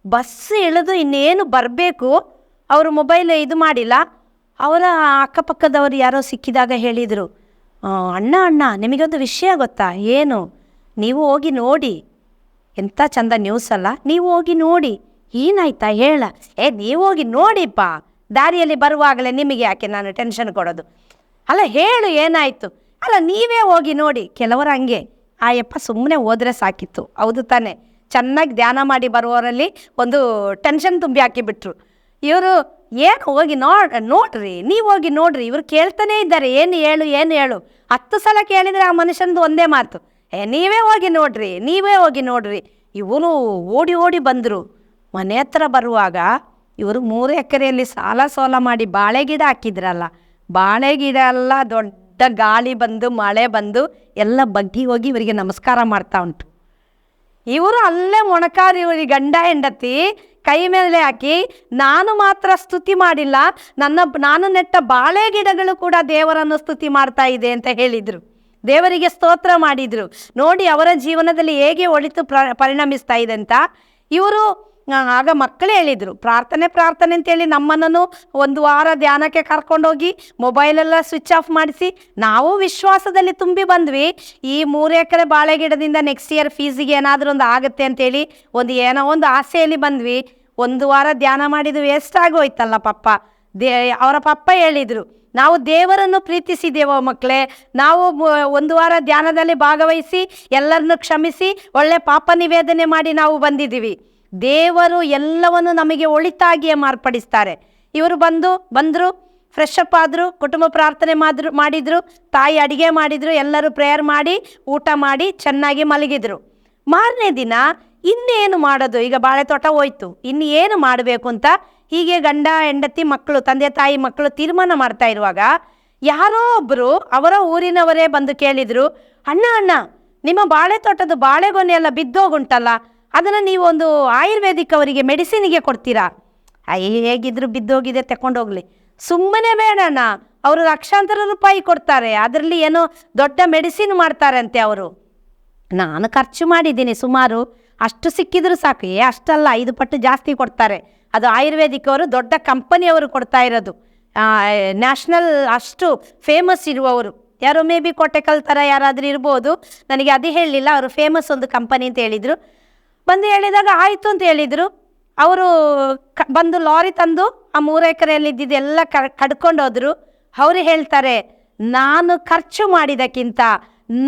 Speaker 1: ಬಸ್ ಇಳಿದು ಇನ್ನೇನು ಬರಬೇಕು? ಅವರು ಮೊಬೈಲ್ ಇದು ಮಾಡಿಲ್ಲ. ಅವರ ಅಕ್ಕಪಕ್ಕದವರು ಯಾರೋ ಸಿಕ್ಕಿದಾಗ ಹೇಳಿದರು "ಆ, ಅಣ್ಣ ಅಣ್ಣ ನಿಮಗೊಂದು ವಿಷಯ ಗೊತ್ತಾ? ಏನು? ನೀವು ಹೋಗಿ ನೋಡಿ. ಎಂಥ ಚಂದ ನ್ಯೂಸ್ ಅಲ್ಲ. ನೀವು ಹೋಗಿ ನೋಡಿ. ಏನಾಯ್ತಾ? ಹೇಳ. ಏ ನೀವು ಹೋಗಿ ನೋಡಿಪ್ಪ. ದಾರಿಯಲ್ಲಿ ಬರುವಾಗಲೇ ನಿಮಗೆ ಯಾಕೆ ನಾನು ಟೆನ್ಷನ್ ಕೊಡೋದು? ಅಲ್ಲ ಹೇಳು ಏನಾಯಿತು? ಅಲ್ಲ ನೀವೇ ಹೋಗಿ ನೋಡಿ. ಕೆಲವರು ಹಂಗೆ. ಆ ಯಪ್ಪ ಸುಮ್ಮನೆ ಹೋದರೆ ಸಾಕಿತ್ತು. ಹೌದು ತಾನೆ. ಚೆನ್ನಾಗಿ ಧ್ಯಾನ ಮಾಡಿ ಬರುವವರಲ್ಲಿ ಒಂದು ಟೆನ್ಷನ್ ತುಂಬಿ ಹಾಕಿಬಿಟ್ರು. ಇವರು, ಏನು ಹೋಗಿ ನೋಡ್ ನೋಡ್ರಿ, ನೀವು ಹೋಗಿ ನೋಡ್ರಿ, ಇವರು ಕೇಳ್ತಾನೇ ಇದ್ದಾರೆ. ಏನು ಹೇಳು ಏನು ಹೇಳು? ಹತ್ತು ಸಲ ಕೇಳಿದರೆ ಆ ಮನುಷ್ಯನದು ಒಂದೇ ಮಾತು. ಏ, ನೀವೇ ಹೋಗಿ ನೋಡ್ರಿ, ನೀವೇ ಹೋಗಿ ನೋಡ್ರಿ. ಇವರು ಓಡಿ ಓಡಿ ಬಂದರು. ಮನೆ ಹತ್ರ ಬರುವಾಗ ಇವರು ಮೂರು ಎಕರೆಯಲ್ಲಿ ಸಾಲ ಸೋಲ ಮಾಡಿ ಬಾಳೆ ಗಿಡ ಹಾಕಿದ್ರಲ್ಲ. ಬಾಳೆ ಗಿಡ ಎಲ್ಲ ದೊಡ್ಡ ಗಾಳಿ ಬಂದು, ಮಳೆ ಬಂದು ಎಲ್ಲ ಬಗ್ಗಿ ಹೋಗಿ ಇವರಿಗೆ ನಮಸ್ಕಾರ ಮಾಡ್ತಾ ಉಂಟು. ಇವರು ಅಲ್ಲೇ ಮೊಣಕಾರಿ ಇವರಿಗೆ ಗಂಡ ಹೆಂಡತಿ, ಕೈ ಮೇಲೆ ಹಾಕಿ, ನಾನು ಮಾತ್ರ ಸ್ತುತಿ ಮಾಡಿಲ್ಲ, ನನ್ನ ನಾನು ನೆಟ್ಟ ಬಾಳೆ ಗಿಡಗಳು ಕೂಡ ದೇವರನ್ನು ಸ್ತುತಿ ಮಾಡ್ತಾ ಇದೆ ಅಂತ ಹೇಳಿದರು. ದೇವರಿಗೆ ಸ್ತೋತ್ರ ಮಾಡಿದರು. ನೋಡಿ ಅವರ ಜೀವನದಲ್ಲಿ ಹೇಗೆ ಒಳಿತು ಪ್ರ, ಪರಿಣಮಿಸ್ತಾ ಇದೆ ಅಂತ. ಇವರು ಆಗ ಮಕ್ಕಳೇ ಹೇಳಿದರು, ಪ್ರಾರ್ಥನೆ ಪ್ರಾರ್ಥನೆ ಅಂತೇಳಿ ನಮ್ಮನ್ನು ಒಂದು ವಾರ ಧ್ಯಾನಕ್ಕೆ ಕರ್ಕೊಂಡೋಗಿ ಮೊಬೈಲೆಲ್ಲ ಸ್ವಿಚ್ ಆಫ್ ಮಾಡಿಸಿ ನಾವು ವಿಶ್ವಾಸದಲ್ಲಿ ತುಂಬಿ ಬಂದ್ವಿ. ಈ ಮೂರು ಎಕರೆ ಬಾಳೆ ಗಿಡದಿಂದ ನೆಕ್ಸ್ಟ್ ಇಯರ್ ಫೀಸಿಗೆ ಏನಾದರೂ ಒಂದು ಆಗುತ್ತೆ ಅಂತೇಳಿ ಒಂದು ಏನೋ ಒಂದು ಆಸೆಯಲ್ಲಿ ಬಂದ್ವಿ. ಒಂದು ವಾರ ಧ್ಯಾನ ಮಾಡಿದ್ದು ವೇಸ್ಟ್ ಆಗೋಯ್ತಲ್ಲ ಪಪ್ಪ. ದೇ, ಅವರ ಪಪ್ಪ ಹೇಳಿದರು, ನಾವು ದೇವರನ್ನು ಪ್ರೀತಿಸಿದ್ದೇವೋ ಮಕ್ಕಳೇ. ನಾವು ಒಂದು ವಾರ ಧ್ಯಾನದಲ್ಲಿ ಭಾಗವಹಿಸಿ ಎಲ್ಲರನ್ನು ಕ್ಷಮಿಸಿ, ಒಳ್ಳೆ ಪಾಪ ನಿವೇದನೆ ಮಾಡಿ ನಾವು ಬಂದಿದ್ದೀವಿ. ದೇವರು ಎಲ್ಲವನ್ನು ನಮಗೆ ಒಳಿತಾಗಿಯೇ ಮಾರ್ಪಡಿಸ್ತಾರೆ. ಇವರು ಬಂದು, ಬಂದರು ಫ್ರೆಶ್ ಅಪ್ ಆದರು, ಕುಟುಂಬ ಪ್ರಾರ್ಥನೆ ಮಾಡಿದ್ರು ಮಾಡಿದರು, ತಾಯಿ ಅಡಿಗೆ ಮಾಡಿದರು, ಎಲ್ಲರೂ ಪ್ರೇಯರ್ ಮಾಡಿ, ಊಟ ಮಾಡಿ, ಚೆನ್ನಾಗಿ ಮಲಗಿದರು. ಮಾರನೇ ದಿನ ಇನ್ನೇನು ಮಾಡೋದು? ಈಗ ಬಾಳೆ ತೋಟ ಹೋಯ್ತು. ಇನ್ನು ಏನು ಮಾಡಬೇಕು ಅಂತ ಹೀಗೆ ಗಂಡ, ಹೆಂಡತಿ, ಮಕ್ಕಳು, ತಂದೆ, ತಾಯಿ, ಮಕ್ಕಳು ತೀರ್ಮಾನ ಮಾಡ್ತಾ ಇರುವಾಗ ಯಾರೋ ಒಬ್ಬರು ಅವರ ಊರಿನವರೇ ಬಂದು ಕೇಳಿದರು, ಅಣ್ಣ ಅಣ್ಣ, ನಿಮ್ಮ ಬಾಳೆ ತೋಟದ ಬಾಳೆಗೊನೆ ಎಲ್ಲ ಬಿದ್ದೋಗುಂಟಲ್ಲ ಅದನ್ನು ನೀವು ಒಂದು ಆಯುರ್ವೇದಿಕ್ ಅವರಿಗೆ ಮೆಡಿಸಿನಿಗೆ ಕೊಡ್ತೀರಾ? ಅಯ್ಯ ಹೇಗಿದ್ರು ಬಿದ್ದೋಗಿದೆ ತಗೊಂಡೋಗ್ಲಿ ಸುಮ್ಮನೆ ಬೇಡಣ್ಣ ಅವರು ಲಕ್ಷಾಂತರ ರೂಪಾಯಿ ಕೊಡ್ತಾರೆ. ಅದರಲ್ಲಿ ಏನೋ ದೊಡ್ಡ ಮೆಡಿಸಿನ್ ಮಾಡ್ತಾರಂತೆ ಅವರು. ನಾನು ಖರ್ಚು ಮಾಡಿದ್ದೀನಿ ಸುಮಾರು. ಅಷ್ಟು ಸಿಕ್ಕಿದ್ರು ಸಾಕು. ಏ, ಅಷ್ಟಲ್ಲ, ಐದು ಪಟ್ಟು ಜಾಸ್ತಿ ಕೊಡ್ತಾರೆ. ಅದು ಆಯುರ್ವೇದಿಕ್ ಅವರು ದೊಡ್ಡ ಕಂಪನಿಯವರು ಕೊಡ್ತಾ ಇರೋದು. ನ್ಯಾಷನಲ್ ಅಷ್ಟು ಫೇಮಸ್ ಇರುವವರು. ಯಾರೋ ಮೇ ಬಿ ಕೋಟೆಕಲ್ ಥರ ಯಾರಾದರೂ ಇರ್ಬೋದು. ನನಗೆ ಅದು ಹೇಳಲಿಲ್ಲ ಅವರು ಫೇಮಸ್ ಒಂದು ಕಂಪನಿ ಅಂತ ಹೇಳಿದರು. ಬಂದು ಹೇಳಿದಾಗ ಆಯಿತು ಅಂತ ಹೇಳಿದರು. ಅವರು ಬಂದು ಲಾರಿ ತಂದು ಆ ಮೂರು ಎಕರೆಯಲ್ಲಿ ಇದ್ದಿದ್ದೆಲ್ಲ ಹೋದರು. ಅವರು ಹೇಳ್ತಾರೆ, ನಾನು ಖರ್ಚು ಮಾಡಿದಕ್ಕಿಂತ